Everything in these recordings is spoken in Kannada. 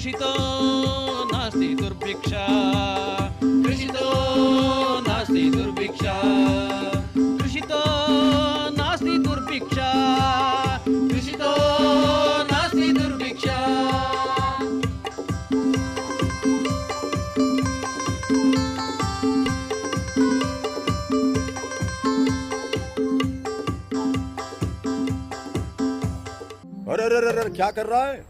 कृषितो नास्ति दुर्भिक्षा। कृषितो नास्ति दुर्भिक्षा। कृषितो नास्ति दुर्भिक्षा। कृषितो नास्ति दुर्भिक्षा। अरे अरे अरे, क्या कर रहा है?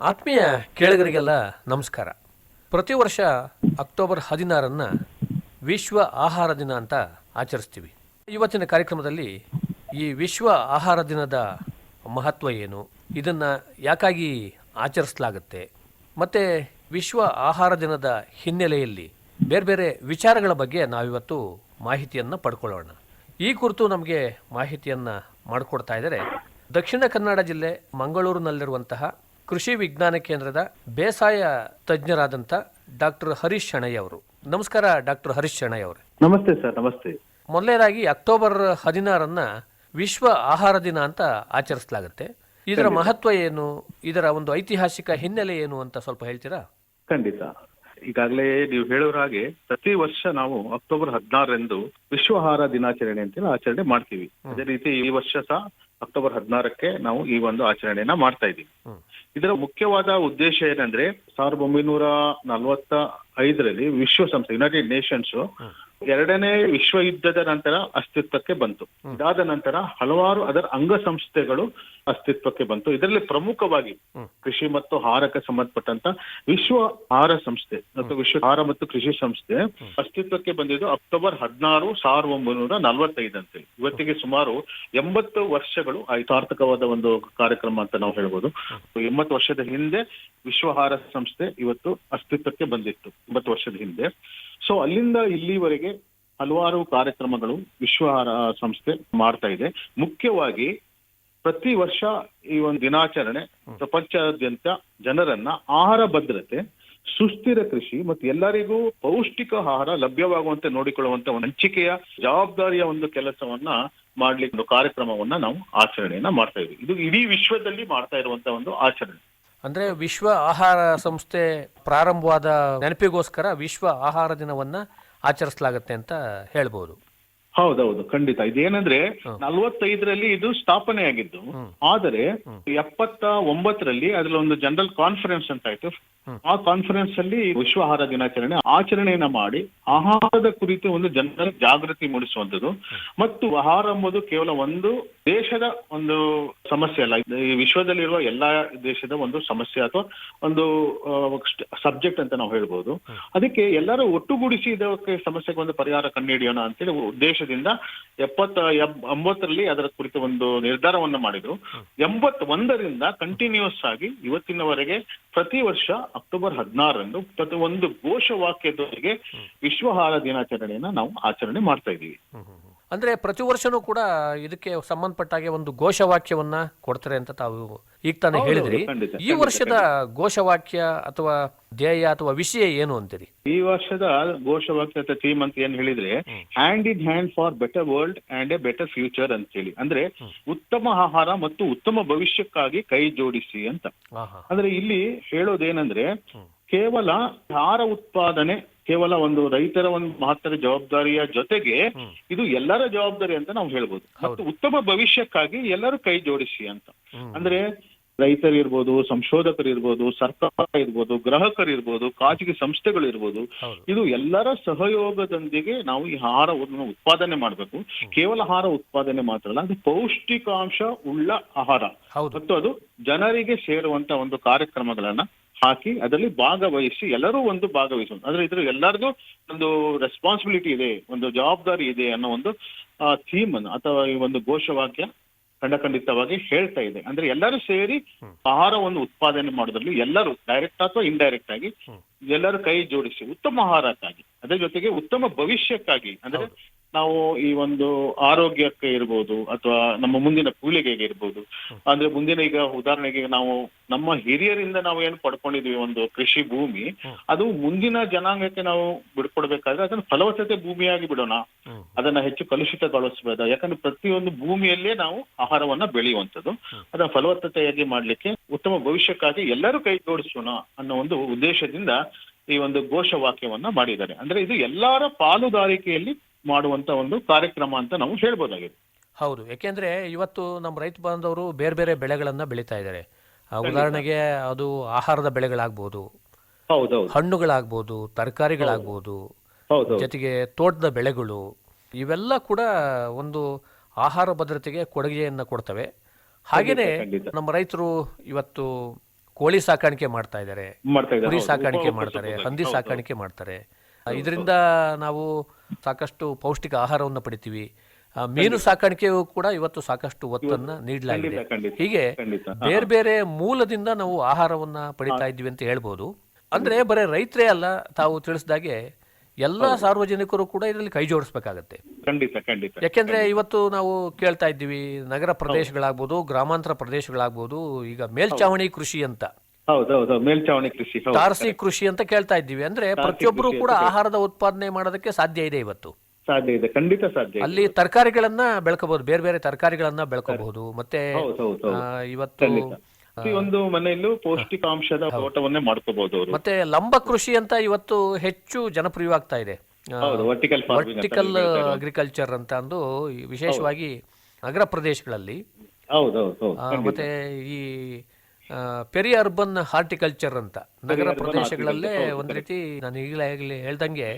ಆತ್ಮೀಯ ಕೇಳಿಗರಿಗೆಲ್ಲ ನಮಸ್ಕಾರ. ಪ್ರತಿ ವರ್ಷ ಅಕ್ಟೋಬರ್ ಹದಿನಾರನ್ನು ವಿಶ್ವ ಆಹಾರ ದಿನ ಅಂತ ಆಚರಿಸ್ತೀವಿ. ಇವತ್ತಿನ ಕಾರ್ಯಕ್ರಮದಲ್ಲಿ ಈ ವಿಶ್ವ ಆಹಾರ ದಿನದ ಮಹತ್ವ ಏನು, ಇದನ್ನು ಯಾಕಾಗಿ ಆಚರಿಸಲಾಗುತ್ತೆ, ಮತ್ತು ವಿಶ್ವ ಆಹಾರ ದಿನದ ಹಿನ್ನೆಲೆಯಲ್ಲಿ ಬೇರೆ ಬೇರೆ ವಿಚಾರಗಳ ಬಗ್ಗೆ ನಾವಿವತ್ತು ಮಾಹಿತಿಯನ್ನು ಪಡ್ಕೊಳ್ಳೋಣ. ಈ ಕುರಿತು ನಮಗೆ ಮಾಹಿತಿಯನ್ನು ಮಾಡಿಕೊಡ್ತಾ ಇದ್ದಾರೆ ದಕ್ಷಿಣ ಕನ್ನಡ ಜಿಲ್ಲೆ ಮಂಗಳೂರಿನಲ್ಲಿರುವಂತಹ ಕೃಷಿ ವಿಜ್ಞಾನ ಕೇಂದ್ರದ ಬೇಸಾಯ ತಜ್ಞರಾದಂಥ ಡಾಕ್ಟರ್ ಹರೀಶ್ ಶೆಣೈ ಅವರು. ನಮಸ್ಕಾರ ಡಾಕ್ಟರ್ ಹರೀಶ್ ಶೆಣಯ್ಯ ಅವರು. ನಮಸ್ತೆ ಸರ್ ನಮಸ್ತೆ. ಮೊದಲನೇದಾಗಿ ಅಕ್ಟೋಬರ್ ಹದಿನಾರನ್ನ ವಿಶ್ವ ಆಹಾರ ದಿನ ಅಂತ ಆಚರಿಸಲಾಗುತ್ತೆ. ಇದರ ಮಹತ್ವ ಏನು? ಇದರ ಒಂದು ಐತಿಹಾಸಿಕ ಹಿನ್ನೆಲೆ ಏನು ಅಂತ ಸ್ವಲ್ಪ ಹೇಳ್ತೀರಾ? ಖಂಡಿತ. ಈಗಾಗಲೇ ನೀವು ಹೇಳೋರ ಹಾಗೆ ಪ್ರತಿ ವರ್ಷ ನಾವು ಅಕ್ಟೋಬರ್ ಹದಿನಾರರಂದು ವಿಶ್ವ ಆಹಾರ ದಿನಾಚರಣೆ ಅಂತೇಳಿ ಆಚರಣೆ ಮಾಡ್ತೀವಿ. ಅದೇ ರೀತಿ ಈ ವರ್ಷ ಸಹ ಅಕ್ಟೋಬರ್ ಹದಿನಾರಕ್ಕೆ ನಾವು ಈ ಒಂದು ಆಚರಣೆಯನ್ನ ಮಾಡ್ತಾ ಇದ್ದೀವಿ. ಇದರ ಮುಖ್ಯವಾದ ಉದ್ದೇಶ ಏನಂದ್ರೆ ಸಾವಿರದ ಒಂಬೈನೂರ ನಲವತ್ತ ಐದರಲ್ಲಿ ವಿಶ್ವಸಂಸ್ಥೆ ಯುನೈಟೆಡ್ ನೇಷನ್ಸ್ ಎರಡನೇ ವಿಶ್ವ ಯುದ್ಧದ ನಂತರ ಅಸ್ತಿತ್ವಕ್ಕೆ ಬಂತು. ಇದಾದ ನಂತರ ಹಲವಾರು ಅದರ ಅಂಗಸಂಸ್ಥೆಗಳು ಅಸ್ತಿತ್ವಕ್ಕೆ ಬಂತು. ಇದರಲ್ಲಿ ಪ್ರಮುಖವಾಗಿ ಕೃಷಿ ಮತ್ತು ಆಹಾರಕ್ಕೆ ಸಂಬಂಧಪಟ್ಟಂತ ವಿಶ್ವ ಆಹಾರ ಸಂಸ್ಥೆ ಮತ್ತು ವಿಶ್ವ ಆಹಾರ ಮತ್ತು ಕೃಷಿ ಸಂಸ್ಥೆ ಅಸ್ತಿತ್ವಕ್ಕೆ ಬಂದಿದ್ದು ಅಕ್ಟೋಬರ್ ಹದಿನಾರು ಸಾವಿರದ ಒಂಬೈನೂರ ನಲವತ್ತೈದಂತೆ ಇವತ್ತಿಗೆ ಸುಮಾರು ಎಂಬತ್ತು ವರ್ಷಗಳು ಸಾರ್ಥಕವಾದ ಒಂದು ಕಾರ್ಯಕ್ರಮ ಅಂತ ನಾವು ಹೇಳ್ಬೋದು. ಎಂಬತ್ತು ವರ್ಷದ ಹಿಂದೆ ವಿಶ್ವ ಆಹಾರ ಸಂಸ್ಥೆ ಇವತ್ತು ಅಸ್ತಿತ್ವಕ್ಕೆ ಬಂದಿತ್ತು. ಎಂಬತ್ತು ವರ್ಷದ ಹಿಂದೆ. ಸೊ ಅಲ್ಲಿಂದ ಇಲ್ಲಿವರೆಗೆ ಹಲವಾರು ಕಾರ್ಯಕ್ರಮಗಳು ವಿಶ್ವ ಸಂಸ್ಥೆ ಮಾಡ್ತಾ ಇದೆ. ಮುಖ್ಯವಾಗಿ ಪ್ರತಿ ವರ್ಷ ಈ ಒಂದು ದಿನಾಚರಣೆ ಪ್ರಪಂಚಾದ್ಯಂತ ಜನರನ್ನ ಆಹಾರ ಭದ್ರತೆ ಸುಸ್ಥಿರ ಕೃಷಿ ಮತ್ತು ಎಲ್ಲರಿಗೂ ಪೌಷ್ಟಿಕ ಆಹಾರ ಲಭ್ಯವಾಗುವಂತೆ ನೋಡಿಕೊಳ್ಳುವಂತ ಒಂದು ಹಂಚಿಕೆಯ ಜವಾಬ್ದಾರಿಯ ಒಂದು ಕೆಲಸವನ್ನ ಮಾಡ್ಲಿಕ್ಕೆ ಒಂದು ಕಾರ್ಯಕ್ರಮವನ್ನ ನಾವು ಆಚರಣೆಯನ್ನ ಮಾಡ್ತಾ ಇದ್ವಿ ಇದು ಇಡೀ ವಿಶ್ವದಲ್ಲಿ ಮಾಡ್ತಾ ಇರುವಂತ ಒಂದು ಆಚರಣೆ. ಅಂದ್ರೆ ವಿಶ್ವ ಆಹಾರ ಸಂಸ್ಥೆ ಪ್ರಾರಂಭವಾದ ನೆನಪಿಗೋಸ್ಕರ ವಿಶ್ವ ಆಹಾರ ದಿನವನ್ನ ಆಚರಿಸಲಾಗುತ್ತೆ ಅಂತ ಹೇಳ್ಬೋದು. ಹೌದೌದು ಖಂಡಿತ. ಇದೇನಂದ್ರೆ ನಲವತ್ತೈದರಲ್ಲಿ ಇದು ಸ್ಥಾಪನೆ ಆಗಿದ್ದು ಆದರೆ ಎಪ್ಪತ್ತ ಒಂಬತ್ತರಲ್ಲಿ ಅದ್ರಲ್ಲಿ ಒಂದು ಜನರಲ್ ಕಾನ್ಫರೆನ್ಸ್ ಅಂತ ಆಯ್ತು. ಆ ಕಾನ್ಫರೆನ್ಸ್ ಅಲ್ಲಿ ವಿಶ್ವ ಆಹಾರ ದಿನಾಚರಣೆ ಆಚರಣೆಯನ್ನ ಮಾಡಿ ಆಹಾರದ ಕುರಿತು ಒಂದು ಜನರ ಜಾಗೃತಿ ಮೂಡಿಸುವಂತದ್ದು ಮತ್ತು ಆಹಾರ ಎಂಬುದು ಕೇವಲ ಒಂದು ದೇಶದ ಒಂದು ಸಮಸ್ಯೆ ಅಲ್ಲ. ಇದು ಈ ವಿಶ್ವದಲ್ಲಿರುವ ಎಲ್ಲಾ ದೇಶದ ಒಂದು ಸಮಸ್ಯೆ ಅಥವಾ ಒಂದು ಸಬ್ಜೆಕ್ಟ್ ಅಂತ ನಾವು ಹೇಳ್ಬೋದು. ಅದಕ್ಕೆ ಎಲ್ಲರೂ ಒಟ್ಟುಗೂಡಿಸಿ ಇದಕ್ಕೆ ಸಮಸ್ಯೆಗೆ ಒಂದು ಪರಿಹಾರ ಕಂಡುಹಿಡಿಯೋಣ ಅಂತೇಳಿ ಉದ್ದೇಶದಿಂದ ಎಪ್ಪತ್ತ ಎಂಬತ್ತರಲ್ಲಿ ಅದರ ಕುರಿತು ಒಂದು ನಿರ್ಧಾರವನ್ನ ಮಾಡಿದ್ರು. ಎಂಬತ್ ಒಂದರಿಂದ ಕಂಟಿನ್ಯೂಸ್ ಆಗಿ ಇವತ್ತಿನವರೆಗೆ ಪ್ರತಿ ವರ್ಷ ಅಕ್ಟೋಬರ್ ಹದಿನಾರರಂದು ಪ್ರತಿ ಒಂದು ಘೋಷವಾಕ್ಯದೊಂದಿಗೆ ವಿಶ್ವ ಆಹಾರ ದಿನಾಚರಣೆಯನ್ನ ನಾವು ಆಚರಣೆ ಮಾಡ್ತಾ ಇದ್ದೀವಿ. ಅಂದ್ರೆ ಪ್ರತಿ ವರ್ಷನೂ ಕೂಡ ಇದಕ್ಕೆ ಸಂಬಂಧಪಟ್ಟಾಗೆ ಒಂದು ಘೋಷವಾಕ್ಯವನ್ನ ಕೊಡ್ತಾರೆ ಅಂತ ತಾವು ಈಗ ತಾನೇ ಹೇಳಿದ್ರಿ. ಈ ವರ್ಷದ ಘೋಷವಾಕ್ಯ ಅಥವಾ ಧ್ಯೇಯ ಅಥವಾ ವಿಷಯ ಏನು ಅಂತೀರಿ? ಈ ವರ್ಷದ ಘೋಷವಾಕ್ಯ ಅಥವಾ ಥೀಮ್ ಅಂತ ಏನ್ ಹೇಳಿದ್ರೆ hand in hand for better world and a better future ಅಂತ ಹೇಳಿ. ಅಂದ್ರೆ ಉತ್ತಮ ಆಹಾರ ಮತ್ತು ಉತ್ತಮ ಭವಿಷ್ಯಕ್ಕಾಗಿ ಕೈ ಜೋಡಿಸಿ ಅಂತ. ಅಂದ್ರೆ ಇಲ್ಲಿ ಹೇಳೋದೇನಂದ್ರೆ ಕೇವಲ ಆಹಾರ ಉತ್ಪಾದನೆ ಕೇವಲ ಒಂದು ರೈತರ ಒಂದು ಮಹತ್ತರ ಜವಾಬ್ದಾರಿಯ ಜೊತೆಗೆ ಇದು ಎಲ್ಲರ ಜವಾಬ್ದಾರಿ ಅಂತ ನಾವು ಹೇಳ್ಬೋದು. ಮತ್ತು ಉತ್ತಮ ಭವಿಷ್ಯಕ್ಕಾಗಿ ಎಲ್ಲರೂ ಕೈ ಜೋಡಿಸಿ ಅಂತ. ಅಂದ್ರೆ ರೈತರಿರ್ಬೋದು ಸಂಶೋಧಕರಿರ್ಬೋದು ಸರ್ಕಾರ ಇರ್ಬೋದು ಗ್ರಾಹಕರಿರ್ಬೋದು ಖಾಸಗಿ ಸಂಸ್ಥೆಗಳಿರ್ಬೋದು ಇದು ಎಲ್ಲರ ಸಹಯೋಗದೊಂದಿಗೆ ನಾವು ಈ ಆಹಾರವನ್ನು ಉತ್ಪಾದನೆ ಮಾಡಬೇಕು. ಕೇವಲ ಆಹಾರ ಉತ್ಪಾದನೆ ಮಾತ್ರ ಅಲ್ಲ ಅದು ಪೌಷ್ಟಿಕಾಂಶ ಉಳ್ಳ ಆಹಾರ. ಮತ್ತು ಅದು ಜನರಿಗೆ ಸೇರುವಂತ ಒಂದು ಕಾರ್ಯಕ್ರಮಗಳನ್ನ ಹಾಕಿ ಅದರಲ್ಲಿ ಭಾಗವಹಿಸಿ ಎಲ್ಲರೂ ಒಂದು ಭಾಗವಹಿಸುವುದು ಅಂದ್ರೆ ಇದ್ರ ಎಲ್ಲರಿಗೂ ಒಂದು ರೆಸ್ಪಾನ್ಸಿಬಿಲಿಟಿ ಇದೆ ಒಂದು ಜವಾಬ್ದಾರಿ ಇದೆ ಅನ್ನೋ ಒಂದು ಥೀಮ್ ಅನ್ನು ಅಥವಾ ಈ ಒಂದು ಘೋಷವಾಕ್ಯ ಖಂಡಖಂಡಿತವಾಗಿ ಹೇಳ್ತಾ ಇದೆ. ಅಂದ್ರೆ ಎಲ್ಲರೂ ಸೇರಿ ಆಹಾರವನ್ನು ಉತ್ಪಾದನೆ ಮಾಡೋದ್ರಲ್ಲಿ ಎಲ್ಲರೂ ಡೈರೆಕ್ಟ್ ಅಥವಾ ಇಂಡೈರೆಕ್ಟ್ ಆಗಿ ಎಲ್ಲರೂ ಕೈ ಜೋಡಿಸಿ ಉತ್ತಮ ಆಹಾರಕ್ಕಾಗಿ ಅದರ ಜೊತೆಗೆ ಉತ್ತಮ ಭವಿಷ್ಯಕ್ಕಾಗಿ ಅಂದ್ರೆ ನಾವು ಈ ಒಂದು ಆರೋಗ್ಯಕ್ಕೆ ಇರ್ಬೋದು ಅಥವಾ ನಮ್ಮ ಮುಂದಿನ ಪೀಳಿಗೆಗೆ ಇರ್ಬೋದು. ಅಂದ್ರೆ ಮುಂದಿನ ಈಗ ಉದಾಹರಣೆಗೆ ನಾವು ನಮ್ಮ ಹಿರಿಯರಿಂದ ನಾವು ಏನು ಪಡ್ಕೊಂಡಿದ್ವಿ ಒಂದು ಕೃಷಿ ಭೂಮಿ, ಅದು ಮುಂದಿನ ಜನಾಂಗಕ್ಕೆ ನಾವು ಬಿಡ್ಕೊಡ್ಬೇಕಾದ್ರೆ ಅದನ್ನ ಫಲವತ್ತತೆ ಭೂಮಿಯಾಗಿ ಬಿಡೋಣ. ಅದನ್ನ ಹೆಚ್ಚು ಕಲುಷಿತಗೊಳಿಸಬೇಡ ಯಾಕಂದ್ರೆ ಪ್ರತಿಯೊಂದು ಭೂಮಿಯಲ್ಲೇ ನಾವು ಆಹಾರವನ್ನ ಬೆಳೆಯುವಂಥದ್ದು. ಅದನ್ನ ಫಲವತ್ತತೆಯಾಗಿ ಮಾಡ್ಲಿಕ್ಕೆ ಉತ್ತಮ ಭವಿಷ್ಯಕ್ಕಾಗಿ ಎಲ್ಲರೂ ಕೈ ಜೋಡಿಸೋಣ ಅನ್ನೋ ಒಂದು ಉದ್ದೇಶದಿಂದ ಈ ಒಂದು ಘೋಷವಾಕ್ಯವನ್ನ ಮಾಡಿದ್ದಾರೆ. ಅಂದ್ರೆ ಇದು ಎಲ್ಲರ ಪಾಲುದಾರಿಕೆಯಲ್ಲಿ ಮಾಡುವಂತ ಒಂದು ಕಾರ್ಯಕ್ರಮ ಅಂತ ನಾವು ಹೇಳ್ಬೋದಾಗಿದೆ. ಹೌದು. ಯಾಕೆಂದ್ರೆ ಇವತ್ತು ನಮ್ಮ ರೈತ ಬಾಂಧವರು ಬೇರೆ ಬೇರೆ ಬೆಳೆಗಳನ್ನ ಬೆಳೀತಾ ಇದ್ದಾರೆ. ಉದಾಹರಣೆಗೆ ಅದು ಆಹಾರದ ಬೆಳೆಗಳಾಗ್ಬೋದು ಹಣ್ಣುಗಳಾಗ್ಬೋದು ತರಕಾರಿಗಳಾಗ್ಬೋದು ಜೊತೆಗೆ ತೋಟದ ಬೆಳೆಗಳು ಇವೆಲ್ಲ ಕೂಡ ಒಂದು ಆಹಾರ ಭದ್ರತೆಗೆ ಕೊಡುಗೆಯನ್ನು ಕೊಡ್ತವೆ. ಹಾಗೇನೆ ನಮ್ಮ ರೈತರು ಇವತ್ತು ಕೋಳಿ ಸಾಕಾಣಿಕೆ ಮಾಡ್ತಾ ಇದ್ದಾರೆ. ಮಾಡ್ತಾ ಇದ್ದಾರೆ. ಕುರಿ ಸಾಕಾಣಿಕೆ ಮಾಡ್ತಾರೆ ಹಂದಿ ಸಾಕಾಣಿಕೆ ಮಾಡ್ತಾರೆ. ಇದರಿಂದ ನಾವು ಸಾಕಷ್ಟು ಪೌಷ್ಟಿಕ ಆಹಾರವನ್ನು ಪಡಿತೀವಿ. ಮೀನು ಸಾಕಾಣಿಕೆಯೂ ಕೂಡ ಇವತ್ತು ಸಾಕಷ್ಟು ಒತ್ತನ್ನ ನೀಡಲಾಗಿದೆ. ಹೀಗೆ. ಬೇರೆ ಬೇರೆ ಮೂಲದಿಂದ ನಾವು ಆಹಾರವನ್ನ ಪಡಿತಾ ಇದ್ದೀವಿ ಅಂತ ಹೇಳ್ಬೋದು. ಅಂದ್ರೆ ಬರೀ ರೈತರೇ ಅಲ್ಲ ತಾವು ತಿಳಿಸಿದಾಗೆ ಎಲ್ಲ ಸಾರ್ವಜನಿಕರು ಕೂಡ ಇದರಲ್ಲಿ ಕೈ ಜೋಡಿಸ್ಬೇಕಾಗತ್ತೆ. ಯಾಕೆಂದ್ರೆ ಇವತ್ತು ನಾವು ಕೇಳ್ತಾ ಇದ್ದೀವಿ ನಗರ ಪ್ರದೇಶಗಳಾಗ್ಬೋದು ಗ್ರಾಮಾಂತರ ಪ್ರದೇಶಗಳಾಗ್ಬೋದು ಈಗ ಮೇಲ್ಚಾವಣಿ ಕೃಷಿ ಅಂತ. ಹೌದೌದು ಮೇಲ್ಚಾವಣಿ ಕೃಷಿ ಹೌದು. ತಾರಸಿ ಕೃಷಿ ಅಂತ ಕೇಳ್ತಾ ಇದ್ದೀವಿ. ಅಂದ್ರೆ ಪ್ರತಿಯೊಬ್ಬರು ಕೂಡ ಆಹಾರದ ಉತ್ಪಾದನೆ ಮಾಡೋದಕ್ಕೆ ಸಾಧ್ಯ ಇದೆ ಇವತ್ತು. ಸಾಧ್ಯ ಇದೆ. ಖಂಡಿತ ಸಾಧ್ಯ ಇದೆ ಅಲ್ಲಿ ತರಕಾರಿಗಳನ್ನ ಬೆಳ್ಕೋಬಹುದು ಬೇರೆ ಬೇರೆ ತರಕಾರಿಗಳನ್ನ ಬೆಳ್ಕೋಬಹುದು ಮತ್ತೆ ಹೌದು ಹೌದು ಹೌದು. ಇವತ್ತು ಒಂದು ಪ್ರತಿಯೊಂದು ಮನೆಯಲ್ಲೂ ಪೌಷ್ಟಿಕಾಂಶದ ತೋಟವನ್ನೇ ಮಾಡ್ಕೋಬಹುದು ಅವರು. ಮತ್ತೆ ಲಂಬ ಕೃಷಿ ಅಂತ ಇವತ್ತು ಹೆಚ್ಚು ಜನಪ್ರಿಯವಾಗ್ತಾ ಇದೆ. ಹೌದು ವರ್ಟಿಕಲ್ ಫಾರ್ಮಿಂಗ್ ವರ್ಟಿಕಲ್ ಅಗ್ರಿಕಲ್ಚರ್ ಅಂತ ಅಂದು ಈ ವಿಶೇಷವಾಗಿ ನಗರ ಪ್ರದೇಶಗಳಲ್ಲಿ. ಹೌದು ಆ, ಮತ್ತೆ ಈ ಪೆರಿ ಅರ್ಬನ್ ಹಾರ್ಟಿಕಲ್ಚರ್ ಅಂತ ನಗರ ಪ್ರದೇಶಗಳಲ್ಲೇ ಒಂದು ರೀತಿ ನಾನು ಈಗಲೇ ಈಗಲೇ ಹೇಳ್ದಂಗೆ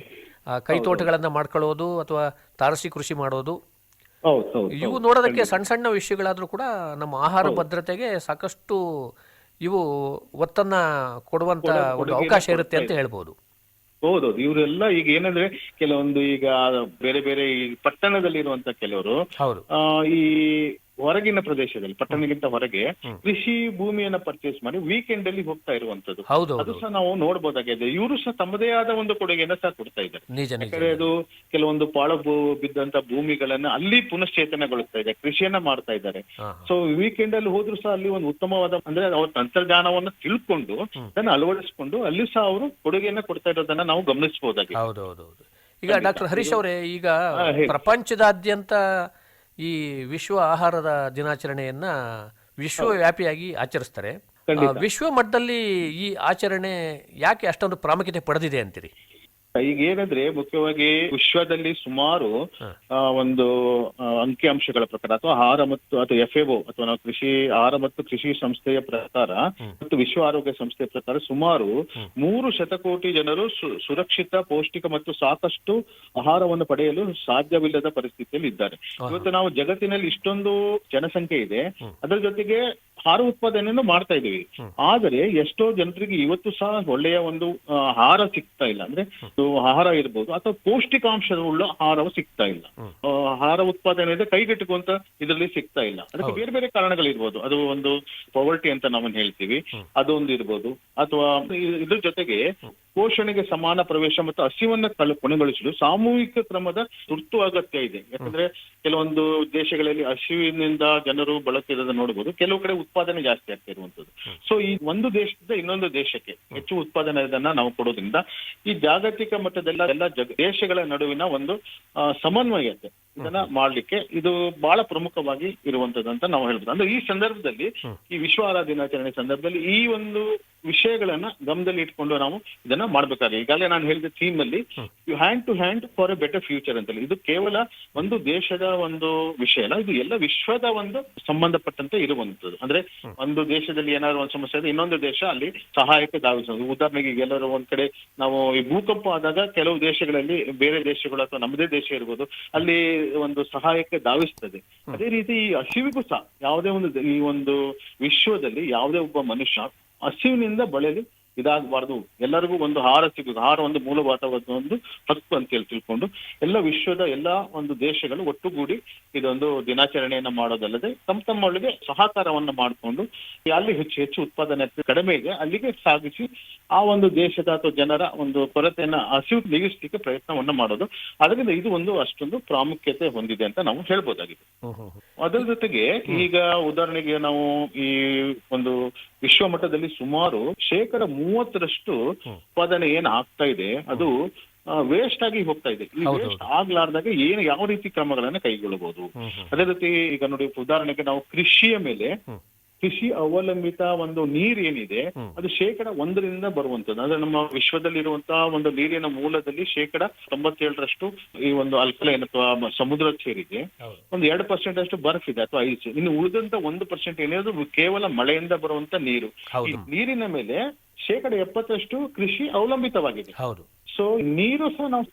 ಕೈ ತೋಟಗಳನ್ನ ಮಾಡ್ಕೊಳ್ಳೋದು ಅಥವಾ ತಾರಸಿ ಕೃಷಿ ಮಾಡೋದು. ಇವು ನೋಡೋದಕ್ಕೆ ಸಣ್ಣ ಸಣ್ಣ ವಿಷಯಗಳಾದ್ರೂ ಕೂಡ ನಮ್ಮ ಆಹಾರ ಭದ್ರತೆಗೆ ಸಾಕಷ್ಟು ಇವು ಒತ್ತನ್ನ ಕೊಡುವಂತ ಒಂದು ಅವಕಾಶ ಇರುತ್ತೆ ಅಂತ ಹೇಳ್ಬೋದು. ಹೌದೌದು ಇವರೆಲ್ಲ ಈಗ ಏನಂದ್ರೆ ಕೆಲವೊಂದು ಈಗ ಬೇರೆ ಬೇರೆ ಈ ಪಟ್ಟಣದಲ್ಲಿ ಇರುವಂತ ಕೆಲವರು ಹೌದು. ಈ ಹೊರಗಿನ ಪ್ರದೇಶದಲ್ಲಿ ಪಟ್ಟಣಕ್ಕಿಂತ ಹೊರಗೆ ಕೃಷಿ ಭೂಮಿಯನ್ನ ಪರ್ಚೇಸ್ ಮಾಡಿ ವೀಕೆಂಡ್ ಅಲ್ಲಿ ಹೋಗ್ತಾ ಇರುವಂತದ್ದು. ಅದು ಸಹ ನಾವು ನೋಡ್ಬೋದಾಗಿದೆ. ಇವರು ಸಹ ತಮ್ಮದೇ ಆದ ಒಂದು ಕೊಡುಗೆಯನ್ನ ಸಹ ಕೊಡ್ತಾ ಇದ್ದಾರೆ. ಯಾಕಂದ್ರೆ ಅದು ಕೆಲವೊಂದು ಪಾಳು ಭೂ- ಬಿದ್ದಂತ ಭೂಮಿಗಳನ್ನ ಅಲ್ಲಿ ಪುನಶ್ಚೇತನಗೊಳಿಸ್ತಾ ಇದೆ ಕೃಷಿಯನ್ನ ಮಾಡ್ತಾ ಇದ್ದಾರೆ. ಸೊ ವೀಕೆಂಡ್ ಅಲ್ಲಿ ಹೋದ್ರು ಸಹ ಅಲ್ಲಿ ಒಂದು ಉತ್ತಮವಾದ ಅಂದ್ರೆ ಅವ್ರ ತಂತ್ರಜ್ಞಾನವನ್ನ ತಿಳ್ಕೊಂಡು ಅದನ್ನ ಅಳವಡಿಸಿಕೊಂಡು ಅಲ್ಲಿ ಸಹ ಅವರು ಕೊಡುಗೆಯನ್ನ ಕೊಡ್ತಾ ಇರೋದನ್ನ ನಾವು ಗಮನಿಸಬಹುದಾಗಿದೆ ಹೌದು ಹೌದು ಹೌದು. ಈಗ ಡಾಕ್ಟರ್ ಹರೀಶ್ ಅವರೇ ಈಗ. ಪ್ರಪಂಚದಾದ್ಯಂತ ಈ ವಿಶ್ವ ಆಹಾರದ ದಿನಾಚರಣೆಯನ್ನ ವಿಶ್ವವ್ಯಾಪಿಯಾಗಿ ಆಚರಿಸ್ತಾರೆ. ವಿಶ್ವ ಮಟ್ಟದಲ್ಲಿ ಈ ಆಚರಣೆ ಯಾಕೆ ಅಷ್ಟೊಂದು ಪ್ರಾಮುಖ್ಯತೆ ಪಡೆದಿದೆ ಅಂತೀರಿ? ಈಗ ಏನಂದ್ರೆ ಮುಖ್ಯವಾಗಿ ವಿಶ್ವದಲ್ಲಿ ಸುಮಾರು ಒಂದು ಅಂಕಿ ಅಂಕಿಅಂಶಗಳ ಪ್ರಕಾರ ಅಥವಾ ಆಹಾರ ಮತ್ತು ಅಥವಾ ಎಫ್ ಅಥವಾ ನಾವು ಕೃಷಿ ಆಹಾರ ಮತ್ತು ಕೃಷಿ ಸಂಸ್ಥೆಯ ಪ್ರಕಾರ ಮತ್ತು ವಿಶ್ವ ಆರೋಗ್ಯ ಸಂಸ್ಥೆಯ ಪ್ರಕಾರ ಸುಮಾರು ಮೂರು ಶತಕೋಟಿ ಜನರು ಸುರಕ್ಷಿತ ಪೌಷ್ಟಿಕ ಮತ್ತು ಸಾಕಷ್ಟು ಆಹಾರವನ್ನು ಪಡೆಯಲು ಸಾಧ್ಯವಿಲ್ಲದ ಪರಿಸ್ಥಿತಿಯಲ್ಲಿ ಇದ್ದಾರೆ. ಇವತ್ತು ನಾವು ಜಗತ್ತಿನಲ್ಲಿ ಇಷ್ಟೊಂದು ಜನಸಂಖ್ಯೆ ಇದೆ. ಅದರ ಜೊತೆಗೆ ಆಹಾರ ಉತ್ಪಾದನೆಯನ್ನು ಮಾಡ್ತಾ ಇದ್ದೀವಿ. ಆದರೆ ಎಷ್ಟೋ ಜನರಿಗೆ ಇವತ್ತು ಸಹ ಒಳ್ಳೆಯ ಒಂದು ಆಹಾರ ಸಿಗ್ತಾ ಇಲ್ಲ. ಅಂದ್ರೆ ಆಹಾರ ಇರ್ಬೋದು ಅಥವಾ ಪೌಷ್ಟಿಕಾಂಶವುಳ್ಳ ಆಹಾರವು ಸಿಗ್ತಾ ಇಲ್ಲ. ಆಹಾರ ಉತ್ಪಾದನೆ ಇದೆ ಕೈಗೆಟುಕುವಂತ ಇದರಲ್ಲಿ ಸಿಗ್ತಾ ಇಲ್ಲ. ಅದಕ್ಕೆ ಬೇರೆ ಬೇರೆ ಕಾರಣಗಳಿರ್ಬೋದು. ಅದು ಒಂದು ಪವರ್ಟಿ ಅಂತ ನಾವನ್ ಹೇಳ್ತೀವಿ. ಅದೊಂದು ಇರ್ಬೋದು. ಅಥವಾ ಇದ್ರ ಜೊತೆಗೆ ಪೋಷಣೆಗೆ ಸಮಾನ ಪ್ರವೇಶ ಮತ್ತು ಹಸಿವನ್ನ ಕಳ ಕೊನೆಗೊಳಿಸಲು ಸಾಮೂಹಿಕ ಕ್ರಮದ ತುರ್ತು ಅಗತ್ಯ ಇದೆ. ಯಾಕಂದ್ರೆ ಕೆಲವೊಂದು ದೇಶಗಳಲ್ಲಿ ಹಸಿವಿನಿಂದ ಜನರು ಬಳಕೆರೋದನ್ನ ನೋಡಬಹುದು ಕೆಲವು ಕಡೆ ಉತ್ಪಾದನೆ ಜಾಸ್ತಿ ಆಗ್ತಾ ಇರುವಂತದ್ದು ಸೊ ಈ ಒಂದು ದೇಶದಿಂದ ಇನ್ನೊಂದು ದೇಶಕ್ಕೆ ಹೆಚ್ಚು ಉತ್ಪಾದನೆ ಇದನ್ನ ನಾವು ಕೊಡೋದ್ರಿಂದ ಈ ಜಾಗತಿಕ ಮಟ್ಟದೆಲ್ಲ ಎಲ್ಲ ದೇಶಗಳ ನಡುವಿನ ಒಂದು ಸಮನ್ವಯತೆ ಇದನ್ನ ಮಾಡ್ಲಿಕ್ಕೆ ಇದು ಬಹಳ ಪ್ರಮುಖವಾಗಿ ಇರುವಂತದ್ದು ಅಂತ ನಾವು ಹೇಳ್ಬೋದು. ಅಂದ್ರೆ ಈ ಸಂದರ್ಭದಲ್ಲಿ ಈ ವಿಶ್ವ ಆಹಾರ ದಿನಾಚರಣೆ ಸಂದರ್ಭದಲ್ಲಿ ಈ ಒಂದು ವಿಷಯಗಳನ್ನ ಗಮನದಲ್ಲಿ ಇಟ್ಕೊಂಡು ನಾವು ಇದನ್ನ ಮಾಡ್ಬೇಕಾಗಿದೆ ಈಗಾಗಲೇ ನಾನು ಹೇಳಿದ ಥೀಮ್ ಅಲ್ಲಿ you hand to hand for a better future ಅಂತೇಳಿ. ಇದು ಕೇವಲ ಒಂದು ದೇಶದ ಒಂದು ವಿಷಯ ಅಲ್ಲ ಇದು ಎಲ್ಲ ವಿಶ್ವದ ಒಂದು ಸಂಬಂಧಪಟ್ಟಂತೆ ಇರುವಂತದ್ದು. ಅಂದ್ರೆ ಒಂದು ದೇಶದಲ್ಲಿ ಏನಾದ್ರು ಒಂದು ಸಮಸ್ಯೆ ಇದೆ ಇನ್ನೊಂದು ದೇಶ ಅಲ್ಲಿ ಸಹಾಯಕ್ಕೆ ಧಾವಿಸೋದು ಉದಾಹರಣೆಗೆ ಎಲ್ಲರೂ ಒಂದ್ ಕಡೆ ನಾವು ಈ ಭೂಕಂಪ ಆದಾಗ ಕೆಲವು ದೇಶಗಳಲ್ಲಿ ಬೇರೆ ದೇಶಗಳು ಅಥವಾ ನಮ್ಮದೇ ದೇಶ ಇರ್ಬೋದು ಅಲ್ಲಿ ಒಂದು ಸಹಾಯಕ್ಕೆ ಧಾವಿಸ್ತದೆ. ಅದೇ ರೀತಿ ಈ ಹಸಿವಿಗೂ ಸಹ ಯಾವುದೇ ಒಂದು ಈ ಒಂದು ವಿಶ್ವದಲ್ಲಿ ಯಾವುದೇ ಒಬ್ಬ ಮನುಷ್ಯ ಹಸಿವಿನಿಂದ ಬಳಲಿ ಇದಾಗಬಾರ್ದು. ಎಲ್ಲರಿಗೂ ಒಂದು ಆಹಾರ ಸಿಗುದು ಆಹಾರ ಒಂದು ಮೂಲಭೂತವಾದ ಒಂದು ಹಕ್ಕು ಅಂತ ಹೇಳಿ ತಿಳ್ಕೊಂಡು ಎಲ್ಲ ವಿಶ್ವದ ಎಲ್ಲಾ ಒಂದು ದೇಶಗಳು ಒಟ್ಟುಗೂಡಿ ಇದೊಂದು ದಿನಾಚರಣೆಯನ್ನ ಮಾಡೋದಲ್ಲದೆ ತಮ್ಮ ತಮ್ಮೊಳಗೆ ಸಹಕಾರವನ್ನ ಮಾಡಿಕೊಂಡು ಅಲ್ಲಿ ಹೆಚ್ಚು ಹೆಚ್ಚು ಉತ್ಪಾದನೆ ಕಡಿಮೆ ಇದೆ ಅಲ್ಲಿಗೆ ಸಾಗಿಸಿ ಆ ಒಂದು ದೇಶದ ಅಥವಾ ಜನರ ಒಂದು ಕೊರತೆಯನ್ನ ಹಸಿವು ನೀಗಿಸ್ಲಿಕ್ಕೆ ಪ್ರಯತ್ನವನ್ನ ಮಾಡೋದು. ಅದರಿಂದ ಇದು ಒಂದು ಅಷ್ಟೊಂದು ಪ್ರಾಮುಖ್ಯತೆ ಹೊಂದಿದೆ ಅಂತ ನಾವು ಹೇಳ್ಬೋದಾಗಿದೆ. ಅದರ ಜೊತೆಗೆ ಈಗ ಉದಾಹರಣೆಗೆ ನಾವು ಈ ಒಂದು ವಿಶ್ವ ಮಟ್ಟದಲ್ಲಿ ಸುಮಾರು ಶೇಕಡ ಮೂವತ್ತರಷ್ಟು ಉತ್ಪಾದನೆ ಏನ್ ಆಗ್ತಾ ಇದೆ ಅದು ವೇಸ್ಟ್ ಆಗಿ ಹೋಗ್ತಾ ಇದೆ. ಈ ವೇಸ್ಟ್ ಆಗ್ಲಾರ್ದಾಗ ಏನು ಯಾವ ರೀತಿ ಕ್ರಮಗಳನ್ನ ಕೈಗೊಳ್ಳಬಹುದು? ಅದೇ ರೀತಿ ಈಗ ನೋಡಿ ಉದಾಹರಣೆಗೆ ನಾವು ಕೃಷಿಯ ಮೇಲೆ ಕೃಷಿ ಅವಲಂಬಿತ ಒಂದು ನೀರ್ ಏನಿದೆ ಅದು ಶೇಕಡ ಒಂದರಿಂದ ಬರುವಂತದ್ದು ಅಂದ್ರೆ ನಮ್ಮ ವಿಶ್ವದಲ್ಲಿರುವಂತಹ ಒಂದು ನೀರಿನ ಮೂಲದಲ್ಲಿ ಶೇಕಡ ತೊಂಬತ್ತೇಳರಷ್ಟು ಈ ಒಂದು ಅಲ್ಕಲೈನ್ ಅಥವಾ ಸಮುದ್ರ ಸೇರಿದೆ ಒಂದು ಎರಡು ಪರ್ಸೆಂಟ್ ಅಷ್ಟು ಬರ್ಫ್ ಇದೆ ಅಥವಾ ಐಸ್. ಇನ್ನು ಉಳಿದಂತ ಒಂದು ಪರ್ಸೆಂಟ್ ಏನಿರೋದು ಕೇವಲ ಮಳೆಯಿಂದ ಬರುವಂತ ನೀರು. ಈ ನೀರಿನ ಮೇಲೆ ಶೇಕಡ ಎಪ್ಪತ್ತಷ್ಟು ಕೃಷಿ ಅವಲಂಬಿತವಾಗಿದೆ. ಹೌದು. ಸೊ ನೀರು ಸಹ ನಾವು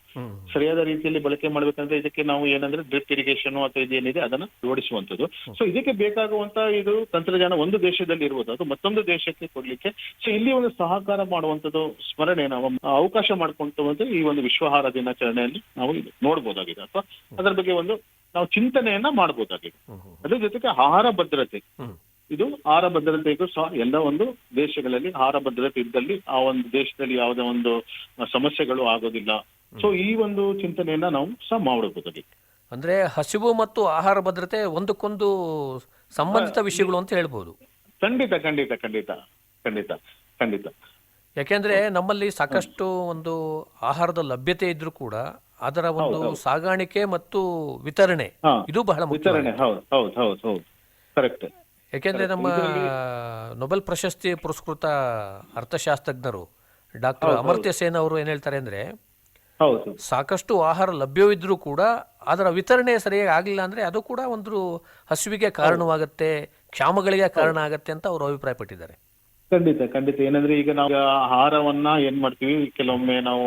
ಸರಿಯಾದ ರೀತಿಯಲ್ಲಿ ಬಳಕೆ ಮಾಡ್ಬೇಕಂದ್ರೆ ಇದಕ್ಕೆ ನಾವು ಏನಂದ್ರೆ ಡ್ರಿಪ್ ಇರಿಗೇಷನ್ ಅಥವಾ ಇದೇನಿದೆ ಅದನ್ನ ಜೋಡಿಸುವಂತದ್ದು ಸೊ ಇದಕ್ಕೆ ಬೇಕಾಗುವಂತ ಇದು ತಂತ್ರಜ್ಞಾನ ಒಂದು ದೇಶದಲ್ಲಿ ಇರುವುದು ಅದು ಮತ್ತೊಂದು ದೇಶಕ್ಕೆ ಕೊಡ್ಲಿಕ್ಕೆ. ಸೊ ಇಲ್ಲಿ ಒಂದು ಸಹಕಾರ ಮಾಡುವಂತದ್ದು ಸ್ಮರಣೆ ನಾವು ಅವಕಾಶ ಮಾಡ್ಕೊಂತ ಈ ಒಂದು ವಿಶ್ವಾಹಾರ ದಿನಾಚರಣೆಯಲ್ಲಿ ನಾವು ಇದು ನೋಡ್ಬೋದಾಗಿದೆ. ಅಥವಾ ಅದರ ಬಗ್ಗೆ ಒಂದು ನಾವು ಚಿಂತನೆಯನ್ನ ಮಾಡ್ಬೋದಾಗಿದೆ. ಅದ್ರ ಜೊತೆಗೆ ಆಹಾರ ಭದ್ರತೆ. ಇದು ಆಹಾರ ಭದ್ರತೆ ಸಹ ಎಲ್ಲ ಒಂದು ದೇಶಗಳಲ್ಲಿ ಆಹಾರ ಭದ್ರತೆ ಇದ್ದಲ್ಲಿ ಆ ಒಂದು ದೇಶದಲ್ಲಿ ಯಾವುದೇ ಒಂದು ಸಮಸ್ಯೆಗಳು ಆಗೋದಿಲ್ಲ. ಸೊ ಈ ಒಂದು ಚಿಂತನೆಯನ್ನ ನಾವು ಸಹ ಮಾಡಬಹುದಾಗಿದೆ ಅಂದ್ರೆ ಹಸಿವು ಮತ್ತು ಆಹಾರ ಭದ್ರತೆ ಒಂದಕ್ಕೊಂದು ಸಂಬಂಧಿತ ವಿಷಯಗಳು ಅಂತ ಹೇಳ್ಬೋದು. ಖಂಡಿತ ಖಂಡಿತ ಖಂಡಿತ ಖಂಡಿತ ಖಂಡಿತ. ಯಾಕೆಂದ್ರೆ ನಮ್ಮಲ್ಲಿ ಸಾಕಷ್ಟು ಒಂದು ಆಹಾರದ ಲಭ್ಯತೆ ಇದ್ರೂ ಕೂಡ ಅದರ ಒಂದು ಸಾಗಾಣಿಕೆ ಮತ್ತು ವಿತರಣೆ ಇದು ಬಹಳ ಮುಖ್ಯ ವಿತರಣೆ ಹೌದು ಹೌದು ಹೌದು ಹೌದು. ಕರೆಕ್ಟ್ ಯಾಕೆಂದ್ರೆ ನಮ್ಮ ನೊಬೆಲ್ ಪ್ರಶಸ್ತಿ ಪುರಸ್ಕೃತ ಅರ್ಥಶಾಸ್ತ್ರಜ್ಞರು ಡಾಕ್ಟರ್ ಅಮರ್ತ್ಯ ಸೇನ್ ಅವರು ಏನ್ ಹೇಳ್ತಾರೆ ಅಂದ್ರೆ ಸಾಕಷ್ಟು ಆಹಾರ ಲಭ್ಯವಿದ್ರೂ ಕೂಡ ಅದರ ವಿತರಣೆ ಸರಿಯಾಗಿ ಆಗಲಿಲ್ಲ ಅಂದ್ರೆ ಅದು ಕೂಡ ಒಂದು ಹಸಿವಿಗೆ ಕಾರಣವಾಗುತ್ತೆ ಕ್ಷಾಮಗಳಿಗೆ ಕಾರಣ ಆಗತ್ತೆ ಅಂತ ಅವರು ಅಭಿಪ್ರಾಯಪಟ್ಟಿದ್ದಾರೆ. ಖಂಡಿತ ಖಂಡಿತ. ಏನಂದ್ರೆ ಈಗ ನಾವು ಆಹಾರವನ್ನ ಏನ್ ಮಾಡ್ತೀವಿ? ಕೆಲವೊಮ್ಮೆ ನಾವು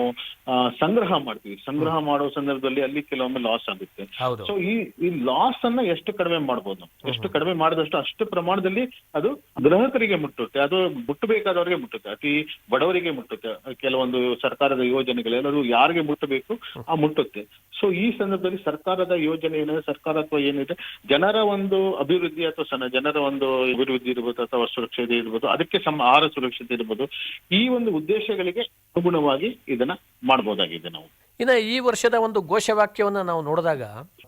ಸಂಗ್ರಹ ಮಾಡ್ತೀವಿ. ಸಂಗ್ರಹ ಮಾಡೋ ಸಂದರ್ಭದಲ್ಲಿ ಅಲ್ಲಿ ಕೆಲವೊಮ್ಮೆ ಲಾಸ್ ಆಗುತ್ತೆ. ಹೌದು. ಸೊ ಈ ಈ ಲಾಸ್ ಅನ್ನ ಎಷ್ಟು ಕಡಿಮೆ ಮಾಡ್ಬೋದು ಎಷ್ಟು ಕಡಿಮೆ ಮಾಡಿದಷ್ಟು ಅಷ್ಟು ಪ್ರಮಾಣದಲ್ಲಿ ಅದು ಗ್ರಾಹಕರಿಗೆ ಮುಟ್ಟುತ್ತೆ. ಅದು ಮುಟ್ಟಬೇಕಾದವರಿಗೆ ಮುಟ್ಟುತ್ತೆ. ಅತಿ ಬಡವರಿಗೆ ಮುಟ್ಟುತ್ತೆ. ಕೆಲವೊಂದು ಸರ್ಕಾರದ ಯೋಜನೆಗಳೆಲ್ಲರೂ ಯಾರಿಗೆ ಮುಟ್ಟಬೇಕು? ಆ ಮುಟ್ಟುತ್ತೆ. ಸೊ ಈ ಸಂದರ್ಭದಲ್ಲಿ ಸರ್ಕಾರದ ಯೋಜನೆ ಏನಿದೆ? ಸರ್ಕಾರ ಅಥವಾ ಏನಿದೆ? ಜನರ ಒಂದು ಅಭಿವೃದ್ಧಿ ಅಥವಾ ಜನರ ಒಂದು ಅಭಿವೃದ್ಧಿ ಇರ್ಬೋದು ಅಥವಾ ಸುರಕ್ಷತೆ ಇರ್ಬೋದು ಅದಕ್ಕೆ ಸಮ ಆಹಾರ ಸುರಕ್ಷತೆ ಇರ್ಬೋದು. ಈ ಒಂದು ಉದ್ದೇಶಗಳಿಗೆ ಅನುಗುಣವಾಗಿ ಇದನ್ನ ಮಾಡಬಹುದಾಗಿದೆ ನಾವು. ಇನ್ನು ಈ ವರ್ಷದ ಒಂದು ಘೋಷವಾಕ್ಯವನ್ನು ನಾವು ನೋಡಿದಾಗ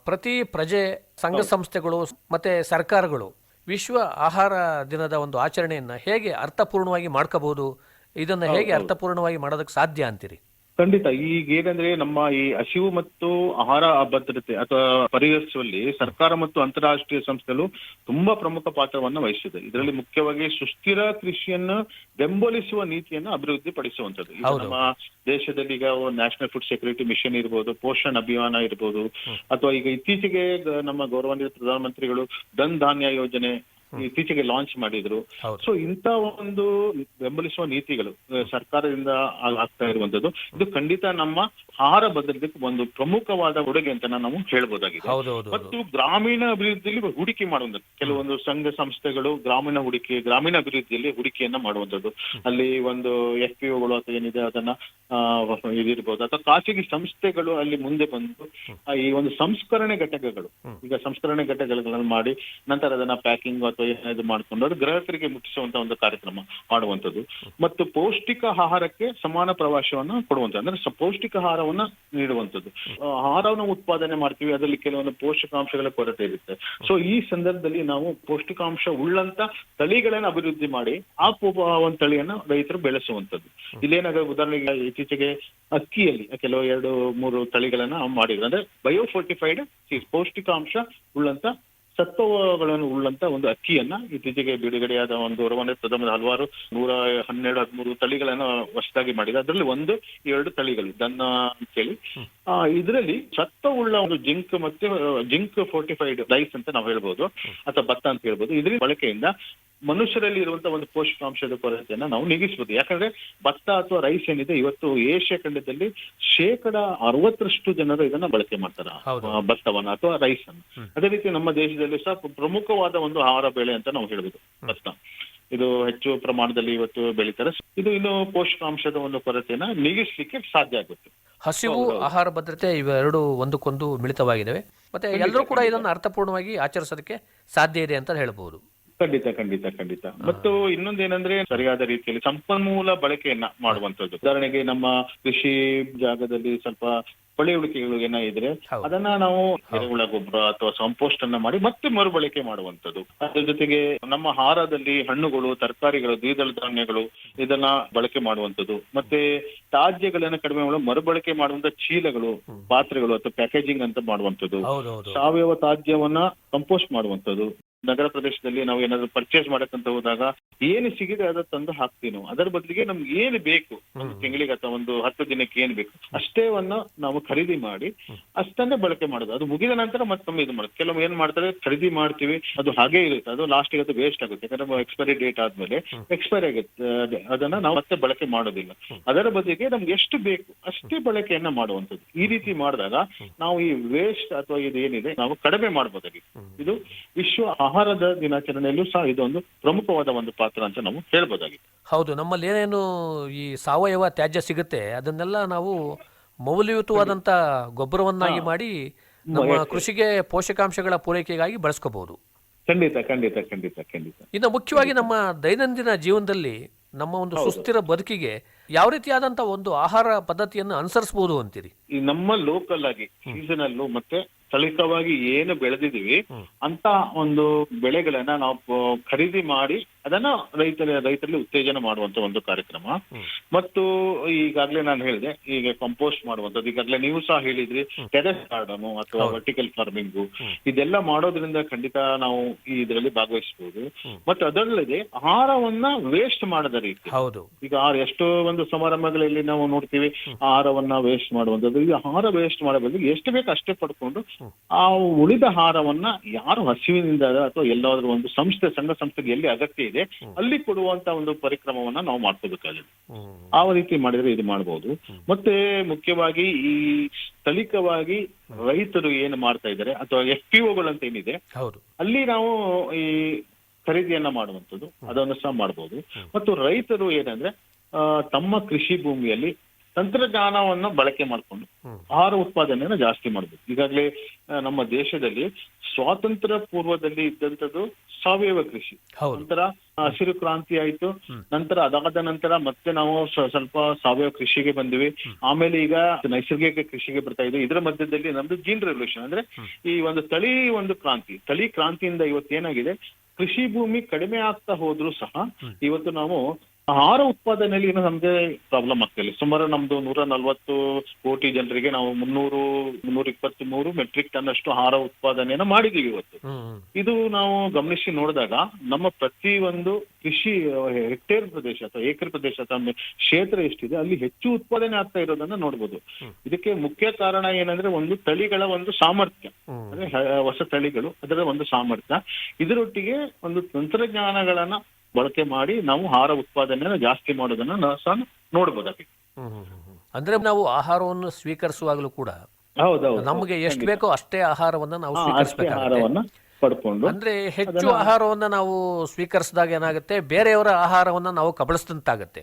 ಪ್ರತಿ ಪ್ರಜೆ ಸಂಘ ಸಂಸ್ಥೆಗಳು ಮತ್ತೆ ಸರ್ಕಾರಗಳು ವಿಶ್ವ ಆಹಾರ ದಿನದ ಒಂದು ಆಚರಣೆಯನ್ನ ಹೇಗೆ ಅರ್ಥಪೂರ್ಣವಾಗಿ ಮಾಡ್ಕೋಬಹುದು ಇದನ್ನ ಹೇಗೆ ಅರ್ಥಪೂರ್ಣವಾಗಿ ಮಾಡೋದಕ್ಕೆ ಸಾಧ್ಯ ಅಂತೀರಿ? ಖಂಡಿತ. ಈಗ ಏನಂದ್ರೆ ನಮ್ಮ ಈ ಹಸಿವು ಮತ್ತು ಆಹಾರ ಭದ್ರತೆ ಅಥವಾ ಪರಿಹರಿಸುವಲ್ಲಿ ಸರ್ಕಾರ ಮತ್ತು ಅಂತಾರಾಷ್ಟ್ರೀಯ ಸಂಸ್ಥೆಗಳು ತುಂಬಾ ಪ್ರಮುಖ ಪಾತ್ರವನ್ನು ವಹಿಸಿದೆ. ಇದರಲ್ಲಿ ಮುಖ್ಯವಾಗಿ ಸುಸ್ಥಿರ ಕೃಷಿಯನ್ನು ಬೆಂಬಲಿಸುವ ನೀತಿಯನ್ನು ಅಭಿವೃದ್ಧಿ ಪಡಿಸುವಂತದ್ದು ನಮ್ಮ ದೇಶದಲ್ಲಿ ಈಗ ನ್ಯಾಷನಲ್ ಫುಡ್ ಸೆಕ್ಯೂರಿಟಿ ಮಿಷನ್ ಇರ್ಬೋದು ಪೋಷಣ್ ಅಭಿಯಾನ ಇರ್ಬೋದು ಅಥವಾ ಈಗ ಇತ್ತೀಚೆಗೆ ನಮ್ಮ ಗೌರವಾನ್ವಿತ ಪ್ರಧಾನಮಂತ್ರಿಗಳು ಧನ್ ಧಾನ್ಯ ಯೋಜನೆ ಇತ್ತೀಚೆಗೆ ಲಾಂಚ್ ಮಾಡಿದ್ರು. ಸೊ ಇಂತ ಒಂದು ಬೆಂಬಲಿಸುವ ನೀತಿಗಳು ಸರ್ಕಾರದಿಂದ ಆಗ್ತಾ ಇರುವಂತದ್ದು ಇದು ಖಂಡಿತ ನಮ್ಮ ಆಹಾರ ಭದ್ರತೆಗೆ ಒಂದು ಪ್ರಮುಖವಾದ ಉಡುಗೆ ಅಂತ ನಾವು ಹೇಳ್ಬೋದಾಗಿದೆ. ಹೌದು. ಮತ್ತು ಗ್ರಾಮೀಣ ಅಭಿವೃದ್ಧಿಯಲ್ಲಿ ಹೂಡಿಕೆ ಮಾಡುವಂಥದ್ದು. ಕೆಲವೊಂದು ಸಂಘ ಸಂಸ್ಥೆಗಳು ಗ್ರಾಮೀಣ ಹೂಡಿಕೆ ಗ್ರಾಮೀಣ ಅಭಿವೃದ್ಧಿಯಲ್ಲಿ ಹೂಡಿಕೆಯನ್ನ ಮಾಡುವಂಥದ್ದು. ಅಲ್ಲಿ ಒಂದು ಎಫ್ ಪಿ ಒಗಳು ಅಥವಾ ಏನಿದೆ ಅದನ್ನ ಇದಿರ್ಬೋದು. ಅಥವಾ ಖಾಸಗಿ ಸಂಸ್ಥೆಗಳು ಅಲ್ಲಿ ಮುಂದೆ ಬಂದು ಈ ಒಂದು ಸಂಸ್ಕರಣೆ ಘಟಕಗಳು. ಈಗ ಸಂಸ್ಕರಣೆ ಘಟಕಗಳನ್ನು ಮಾಡಿ ನಂತರ ಅದನ್ನ ಪ್ಯಾಕಿಂಗ್ ಅಥವಾ ಏನಾದ್ರು ಮಾಡ್ಕೊಂಡು ಅದು ಗ್ರಾಹಕರಿಗೆ ಮುಟ್ಟಿಸುವಂತ ಒಂದು ಕಾರ್ಯಕ್ರಮ ಮಾಡುವಂಥದ್ದು. ಮತ್ತು ಪೌಷ್ಟಿಕ ಆಹಾರಕ್ಕೆ ಸಮಾನ ಪ್ರವಾಸವನ್ನ ಕೊಡುವಂತ ಅಂದ್ರೆ ಪೌಷ್ಟಿಕ ಆಹಾರವನ್ನ ನೀಡುವಂಥದ್ದು. ಆಹಾರವನ್ನು ಉತ್ಪಾದನೆ ಮಾಡ್ತೀವಿ, ಅದರಲ್ಲಿ ಕೆಲವೊಂದು ಪೋಷಕಾಂಶಗಳ ಕೊರತೆ ಇರುತ್ತೆ. ಸೊ ಈ ಸಂದರ್ಭದಲ್ಲಿ ನಾವು ಪೌಷ್ಟಿಕಾಂಶ ಉಳ್ಳಂತ ತಳಿಗಳನ್ನ ಅಭಿವೃದ್ಧಿ ಮಾಡಿ, ಆ ಒಂದು ತಳಿಯನ್ನ ರೈತರು ಬೆಳೆಸುವಂಥದ್ದು. ಇಲ್ಲೇನಾಗ ಉದಾಹರಣೆಗೆ ಇತ್ತೀಚೆಗೆ ಅಕ್ಕಿಯಲ್ಲಿ ಕೆಲವು ಎರಡು, ಮೂರು ತಳಿಗಳನ್ನ ಮಾಡಿದ್ರು. ಅಂದ್ರೆ ಬಯೋಫೋರ್ಟಿಫೈಡ್ ಪೌಷ್ಟಿಕಾಂಶ ಉಳ್ಳಂತ ಸತ್ವಗಳನ್ನು ಉಳ್ಳಂತ ಒಂದು ಅಕ್ಕಿಯನ್ನ ಇತ್ತೀಚೆಗೆ ಬಿಡುಗಡೆಯಾದ ಒಂದು ರವಾನೆ ಪ್ರಥಮದ ಹಲವಾರು ನೂರ ಹನ್ನೆರಡು ಹದಿಮೂರು ತಳಿಗಳನ್ನ ಹೊಸದಾಗಿ ಮಾಡಿದೆ. ಅದರಲ್ಲಿ ಒಂದು ಎರಡು ತಳಿಗಳು ದನ್ನ ಅಂತೇಳಿ ಆ ಇದರಲ್ಲಿ ಉಳ್ಳ ಒಂದು ಜಿಂಕ್ ಮತ್ತೆ ಜಿಂಕ್ ಫೋರ್ಟಿಫೈಡ್ ರೈಸ್ ಅಂತ ನಾವು ಹೇಳ್ಬೋದು ಅಥವಾ ಭತ್ತ ಅಂತ ಹೇಳ್ಬೋದು. ಇದರ ಬಳಕೆಯಿಂದ ಮನುಷ್ಯರಲ್ಲಿ ಇರುವಂತಹ ಒಂದು ಪೋಷಕಾಂಶದ ಕೊರತೆಯನ್ನ ನಾವು ನೀಗಿಸಬಹುದು ಯಾಕಂದ್ರೆ ಭತ್ತ ಅಥವಾ ರೈಸ್ ಏನಿದೆ ಇವತ್ತು ಏಷ್ಯಾ ಖಂಡದಲ್ಲಿ ಶೇಕಡ ಅರವತ್ತರಷ್ಟು ಜನರು ಇದನ್ನ ಬಳಕೆ ಮಾಡ್ತಾರೆ. ಭತ್ತವನ್ನ ಅಥವಾ ರೈಸ್ ಅನ್ನು. ಅದೇ ರೀತಿ ನಮ್ಮ ದೇಶದಲ್ಲಿ ಸಹ ಪ್ರಮುಖವಾದ ಒಂದು ಆಹಾರ ಬೆಳೆ ಅಂತ ನಾವು ಹೇಳಬಹುದು. ಭತ್ತ ಇದು ಹೆಚ್ಚು ಪ್ರಮಾಣದಲ್ಲಿ ಇವತ್ತು ಬೆಳೀತಾರೆ. ಇದು ಇನ್ನು ಪೋಷಕಾಂಶದ ಒಂದು ಕೊರತೆಯನ್ನ ನೀಗಿಸ್ಲಿಕ್ಕೆ ಸಾಧ್ಯ ಆಗುತ್ತೆ. ಹಸಿವು ಆಹಾರ ಭದ್ರತೆ ಇವೆರಡು ಒಂದಕ್ಕೊಂದು ಮಿಳಿತವಾಗಿದ್ದಾವೆ ಮತ್ತೆ ಎಲ್ಲರೂ ಕೂಡ ಇದನ್ನು ಅರ್ಥಪೂರ್ಣವಾಗಿ ಆಚರಿಸೋದಕ್ಕೆ ಸಾಧ್ಯ ಇದೆ ಅಂತ ಹೇಳಬಹುದು. ಖಂಡಿತ ಖಂಡಿತ ಖಂಡಿತ. ಮತ್ತು ಇನ್ನೊಂದೇನಂದ್ರೆ ಸರಿಯಾದ ರೀತಿಯಲ್ಲಿ ಸಂಪನ್ಮೂಲ ಬಳಕೆಯನ್ನ ಮಾಡುವಂತದ್ದು ಉದಾಹರಣೆಗೆ ನಮ್ಮ ಕೃಷಿ ಜಾಗದಲ್ಲಿ ಸ್ವಲ್ಪ ಪಳೆಯುಳಿಕೆಗಳು ಉಳಿಕೆಗಳು ಇದ್ರೆ ಅದನ್ನ ನಾವು ಎರೆಹುಳ ಗೊಬ್ಬರ ಅಥವಾ ಸಂಪೋಸ್ಟ್ ಅನ್ನ ಮಾಡಿ ಮತ್ತೆ ಮರುಬಳಕೆ ಮಾಡುವಂತದ್ದು ಅದ್ರ ಜೊತೆಗೆ ನಮ್ಮ ಆಹಾರದಲ್ಲಿ ಹಣ್ಣುಗಳು ತರಕಾರಿಗಳು ದ್ವಿದಳ ಧಾನ್ಯಗಳು ಇದನ್ನ ಬಳಕೆ ಮಾಡುವಂತದ್ದು ಮತ್ತೆ ತ್ಯಾಜ್ಯಗಳನ್ನ ಕಡಿಮೆ ಮಾಡಲು ಮರುಬಳಕೆ ಮಾಡುವಂತ ಚೀಲಗಳು ಪಾತ್ರೆಗಳು ಅಥವಾ ಪ್ಯಾಕೇಜಿಂಗ್ ಅಂತ ಮಾಡುವಂತದ್ದು ಸಾವಯವ ತ್ಯಾಜ್ಯವನ್ನ ಕಂಪೋಸ್ಟ್ ಮಾಡುವಂತದ್ದು ನಗರ ಪ್ರದೇಶದಲ್ಲಿ ನಾವು ಏನಾದ್ರು ಪರ್ಚೇಸ್ ಮಾಡಕ್ಕಂತ ಹೋದಾಗ ಏನು ಸಿಗಿದೆ ಅದ ತಂದು ಹಾಕ್ತೀವಿ ನಾವು. ಅದರ ಬದಲಿಗೆ ನಮ್ಗೆ ಏನು ಬೇಕು? ಒಂದು ತಿಂಗಳಿಗೆ ಅಥವಾ ಒಂದು ಹತ್ತು ದಿನಕ್ಕೆ ಏನ್ ಬೇಕು? ಅಷ್ಟೇವನ್ನ ನಾವು ಖರೀದಿ ಮಾಡಿ ಅಷ್ಟನ್ನೇ ಬಳಕೆ ಮಾಡೋದು. ಅದು ಮುಗಿದ ನಂತರ ಮತ್ತೊಮ್ಮೆ ಇದು ಮಾಡೋದು. ಕೆಲವು ಏನ್ ಮಾಡ್ತಾರೆ ಖರೀದಿ ಮಾಡ್ತೀವಿ. ಅದು ಹಾಗೆ ಇರುತ್ತೆ. ಅದು ಲಾಸ್ಟ್ ಅದು ವೇಸ್ಟ್ ಆಗುತ್ತೆ. ಯಾಕಂದ್ರೆ ಎಕ್ಸ್ಪೈರಿ ಡೇಟ್ ಆದ್ಮೇಲೆ ಎಕ್ಸ್ಪೈರಿ ಆಗುತ್ತೆ. ಅದೇ, ಅದನ್ನ ನಾವು ಮತ್ತೆ ಬಳಕೆ ಮಾಡೋದಿಲ್ಲ. ಅದರ ಬದಲಿಗೆ ನಮ್ಗೆ ಎಷ್ಟು ಬೇಕು ಅಷ್ಟೇ ಬಳಕೆಯನ್ನ ಮಾಡುವಂಥದ್ದು. ಈ ರೀತಿ ಮಾಡಿದಾಗ ನಾವು ಈ ವೇಸ್ಟ್ ಅಥವಾ ಇದು ಏನಿದೆ ನಾವು ಕಡಿಮೆ ಮಾಡಬಹುದಾಗಿದೆ ಇದು ವಿಶ್ವ ಆಹಾರದ ದಿನಾಚರಣೆಯಲ್ಲೂ ಸಹ ಇದೊಂದು ಪ್ರಮುಖವಾದ ಒಂದು ಪಾತ್ರ ಅಂತ ನಾವು ಹೇಳ್ಬೋದಾಗಿದೆ. ಹೌದು ನಮ್ಮಲ್ಲಿ ಏನೇನು ಈ ಸಾವಯವ ತ್ಯಾಜ್ಯ ಸಿಗುತ್ತೆ ಅದನ್ನೆಲ್ಲ ನಾವು ಮೌಲ್ಯಯುತವಾದಂತ ಗೊಬ್ಬರವನ್ನಾಗಿ ಮಾಡಿ ನಮ್ಮ ಕೃಷಿಗೆ ಪೋಷಕಾಂಶಗಳ ಪೂರೈಕೆಗಾಗಿ ಬಳಸ್ಕೋಬಹುದು ಖಂಡಿತ ಖಂಡಿತ ಖಂಡಿತ ಖಂಡಿತ. ಇನ್ನು ಮುಖ್ಯವಾಗಿ ನಮ್ಮ ದೈನಂದಿನ ಜೀವನದಲ್ಲಿ ನಮ್ಮ ಒಂದು ಸುಸ್ಥಿರ ಬದುಕಿಗೆ ಯಾವ ರೀತಿಯಾದಂತ ಒಂದು ಆಹಾರ ಪದ್ಧತಿಯನ್ನು ಅನುಸರಿಸಬಹುದು ಅಂತೀರಿ? ಈ ನಮ್ಮ ಲೋಕಲ್ ಆಗಿ ಸೀಸನಲ್ಲು ಮತ್ತೆ ಸ್ಥಳೀಯವಾಗಿ ಏನು ಬೆಳೆದಿದೀವಿ ಅಂತ ಒಂದು ಬೆಳೆಗಳನ್ನ ನಾವು ಖರೀದಿ ಮಾಡಿ ಅದನ್ನ ರೈತರ ರೈತರಲ್ಲಿ ಉತ್ತೇಜನ ಮಾಡುವಂತ ಒಂದು ಕಾರ್ಯಕ್ರಮ. ಮತ್ತು ಈಗಾಗಲೇ ನಾನು ಹೇಳಿದೆ ಈಗ ಕಂಪೋಸ್ಟ್ ಮಾಡುವಂಥದ್ದು ಈಗಾಗಲೇ ನೀವು ಸಹ ಹೇಳಿದ್ರಿ ಟೆರೆಸ್ ಗಾರ್ಡನ್ ಅಥವಾ ವರ್ಟಿಕಲ್ ಫಾರ್ಮಿಂಗ್ ಇದೆಲ್ಲ ಮಾಡೋದ್ರಿಂದ ಖಂಡಿತ ನಾವು ಈ ಇದರಲ್ಲಿ ಭಾಗವಹಿಸಬಹುದು ಮತ್ತು ಅದಲ್ಲದೆ ಆಹಾರವನ್ನ ವೇಸ್ಟ್ ಮಾಡದ ರೀತಿ. ಹೌದು. ಈಗ ಎಷ್ಟೋ ಒಂದು ಸಮಾರಂಭಗಳಲ್ಲಿ ನಾವು ನೋಡ್ತೀವಿ ಆಹಾರವನ್ನ ವೇಸ್ಟ್ ಮಾಡುವಂಥದ್ದು. ಈಗ ಆಹಾರ ವೇಸ್ಟ್ ಮಾಡೋ ಬದಲು ಎಷ್ಟು ಬೇಕು ಅಷ್ಟೇ ಪಡ್ಕೊಂಡು ಆ ಉಳಿದ ಹಾರವನ್ನ ಯಾರು ಹಸಿವಿನಿಂದ ಅಥವಾ ಎಲ್ಲಾದ್ರೂ ಒಂದು ಸಂಸ್ಥೆ ಸಂಘ ಸಂಸ್ಥೆಗೆ ಎಲ್ಲಿ ಅಗತ್ಯ ಇದೆ ಅಲ್ಲಿ ಕೊಡುವಂತ ಒಂದು ಪರಿಕ್ರಮವನ್ನ ನಾವು ಮಾಡ್ಕೋಬೇಕಾಗಿದೆ. ಆ ರೀತಿ ಮಾಡಿದ್ರೆ ಇದು ಮಾಡಬಹುದು ಮತ್ತೆ ಮುಖ್ಯವಾಗಿ ಈ ಸ್ಥಳೀಕವಾಗಿ ರೈತರು ಏನು ಮಾಡ್ತಾ ಇದ್ದಾರೆ ಅಥವಾ ಎಫ್ ಪಿ ಅಂತ ಏನಿದೆ ಅಲ್ಲಿ ನಾವು ಈ ಖರೀದಿಯನ್ನ ಮಾಡುವಂಥದ್ದು ಅದನ್ನು ಸಹ ಮಾಡಬಹುದು ಮತ್ತು ರೈತರು ಏನಂದ್ರೆ ತಮ್ಮ ಕೃಷಿ ಭೂಮಿಯಲ್ಲಿ ತಂತ್ರಜ್ಞಾನವನ್ನು ಬಳಕೆ ಮಾಡಿಕೊಂಡು ಆಹಾರ ಉತ್ಪಾದನೆಯನ್ನು ಜಾಸ್ತಿ ಮಾಡಬೇಕು. ಈಗಾಗಲೇ ನಮ್ಮ ದೇಶದಲ್ಲಿ ಸ್ವಾತಂತ್ರ್ಯ ಪೂರ್ವದಲ್ಲಿ ಇದ್ದಂಥದ್ದು ಸಾವಯವ ಕೃಷಿ. ನಂತರ ಹಸಿರು ಕ್ರಾಂತಿ ಆಯ್ತು. ನಂತರ ಅದಾದ ನಂತರ ಮತ್ತೆ ನಾವು ಸ್ವ- ಸ್ವಲ್ಪ ಸಾವಯವ ಕೃಷಿಗೆ ಬಂದಿವಿ. ಆಮೇಲೆ ಈಗ ನೈಸರ್ಗಿಕ ಕೃಷಿಗೆ ಬರ್ತಾ ಇದೆ. ಇದರ ಮಧ್ಯದಲ್ಲಿ ನಮ್ದು ಜೀನ್ ರೆವಲ್ಯೂಷನ್ ಅಂದ್ರೆ ಈ ಒಂದು ತಳಿ ಒಂದು ಕ್ರಾಂತಿ. ತಳಿ ಕ್ರಾಂತಿಯಿಂದ ಇವತ್ತು ಏನಾಗಿದೆ ಕೃಷಿ ಭೂಮಿ ಕಡಿಮೆ ಆಗ್ತಾ ಹೋದ್ರೂ ಸಹ ಇವತ್ತು ನಾವು ಆಹಾರ ಉತ್ಪಾದನೆಯಲ್ಲಿ ಏನು ನಮ್ಗೆ ಪ್ರಾಬ್ಲಮ್ ಆಗ್ತಾ ಇಲ್ಲ. ಸುಮಾರು ನಮ್ದು ನೂರ ನಲ್ವತ್ತು ಕೋಟಿ ಜನರಿಗೆ ನಾವು ಮುನ್ನೂರು ಮುನ್ನೂರ ಇಪ್ಪತ್ತ್ ಮೂರು ಮೆಟ್ರಿಕ್ ಟನ್ ಅಷ್ಟು ಆಹಾರ ಉತ್ಪಾದನೆಯನ್ನ ಮಾಡಿದೀವಿ ಇವತ್ತು. ಇದು ನಾವು ಗಮನಿಸಿ ನೋಡಿದಾಗ ನಮ್ಮ ಪ್ರತಿ ಒಂದು ಕೃಷಿ ಹೆಕ್ಟೇರ್ ಪ್ರದೇಶ ಅಥವಾ ಏಕರ್ ಪ್ರದೇಶ ಅಥವಾ ಕ್ಷೇತ್ರ ಎಷ್ಟಿದೆ ಅಲ್ಲಿ ಹೆಚ್ಚು ಉತ್ಪಾದನೆ ಆಗ್ತಾ ಇರೋದನ್ನ ನೋಡ್ಬೋದು. ಇದಕ್ಕೆ ಮುಖ್ಯ ಕಾರಣ ಏನಂದ್ರೆ ಒಂದು ತಳಿಗಳ ಒಂದು ಸಾಮರ್ಥ್ಯ. ಅಂದ್ರೆ ಹೊಸ ತಳಿಗಳು ಅದರ ಒಂದು ಸಾಮರ್ಥ್ಯ. ಇದರೊಟ್ಟಿಗೆ ಒಂದು ತಂತ್ರಜ್ಞಾನಗಳನ್ನ ಬಳಕೆ ಮಾಡಿ ನಾವು ಆಹಾರ ಉತ್ಪಾದನೆ ಜಾಸ್ತಿ ಮಾಡೋದನ್ನ ನಾವು ಸಹ ಹ್ಮ್. ಅಂದ್ರೆ ನಾವು ಆಹಾರವನ್ನು ಸ್ವೀಕರಿಸುವಾಗಲೂ ಕೂಡ ನಮಗೆ ಎಷ್ಟು ಬೇಕೋ ಅಷ್ಟೇ ಆಹಾರವನ್ನ ನಾವು ಆಹಾರವನ್ನ ಪಡ್ಕೊಂಡು ಅಂದ್ರೆ ಹೆಚ್ಚು ಆಹಾರವನ್ನ ನಾವು ಸ್ವೀಕರಿಸಿದಾಗ ಏನಾಗುತ್ತೆ? ಬೇರೆಯವರ ಆಹಾರವನ್ನ ನಾವು ಕಬಳಿಸಿದಂತಾಗುತ್ತೆ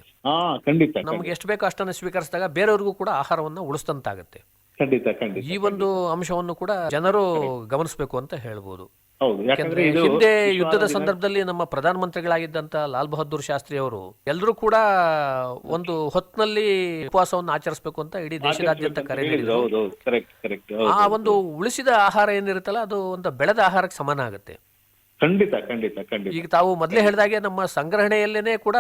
ಖಂಡಿತ ನಮ್ಗೆ ಎಷ್ಟು ಬೇಕೋ ಅಷ್ಟನ್ನ ಸ್ವೀಕರಿಸಿದಾಗ ಬೇರೆಯವರಿಗೂ ಕೂಡ ಆಹಾರವನ್ನ ಉಳಿಸಿದಂತಾಗುತ್ತೆ ಖಂಡಿತ ಖಂಡಿತ ಈ ಒಂದು ಅಂಶವನ್ನು ಕೂಡ ಜನರು ಗಮನಿಸಬೇಕು ಅಂತ ಹೇಳ್ಬೋದು. ಹೌದು ಯಾಕಂದ್ರೆ ಇದು ಹಿಂದೆ ಯುದ್ಧದ ಸಂದರ್ಭದಲ್ಲಿ ನಮ್ಮ ಪ್ರಧಾನಮಂತ್ರಿಗಳಾಗಿದ್ದಂತ ಲಾಲ್ ಬಹದ್ದೂರ್ ಶಾಸ್ತ್ರಿ ಅವರು ಎಲ್ಲರೂ ಕೂಡ ಒಂದು ಹೊತ್ನಲ್ಲಿ ಉಪವಾಸವನ್ನು ಆಚರಿಸಬೇಕು ಅಂತ ಇಡೀ ದೇಶದಾದ್ಯಂತ ಕರೆ ನೀಡಿದ್ರು. ಆ ಒಂದು ಉಳಿಸಿದ ಆಹಾರ ಏನಿರುತ್ತಲ್ಲ ಅದು ಒಂದು ಬೆಳೆದ ಆಹಾರಕ್ಕೆ ಸಮಾನ ಆಗುತ್ತೆ. ಖಂಡಿತ ಖಂಡಿತ ಖಂಡಿತ. ಈಗ ತಾವು ಮೊದಲೇ ಹೇಳಿದಾಗೆ ನಮ್ಮ ಸಂಗ್ರಹಣೆಯಲ್ಲೇನೆ ಕೂಡ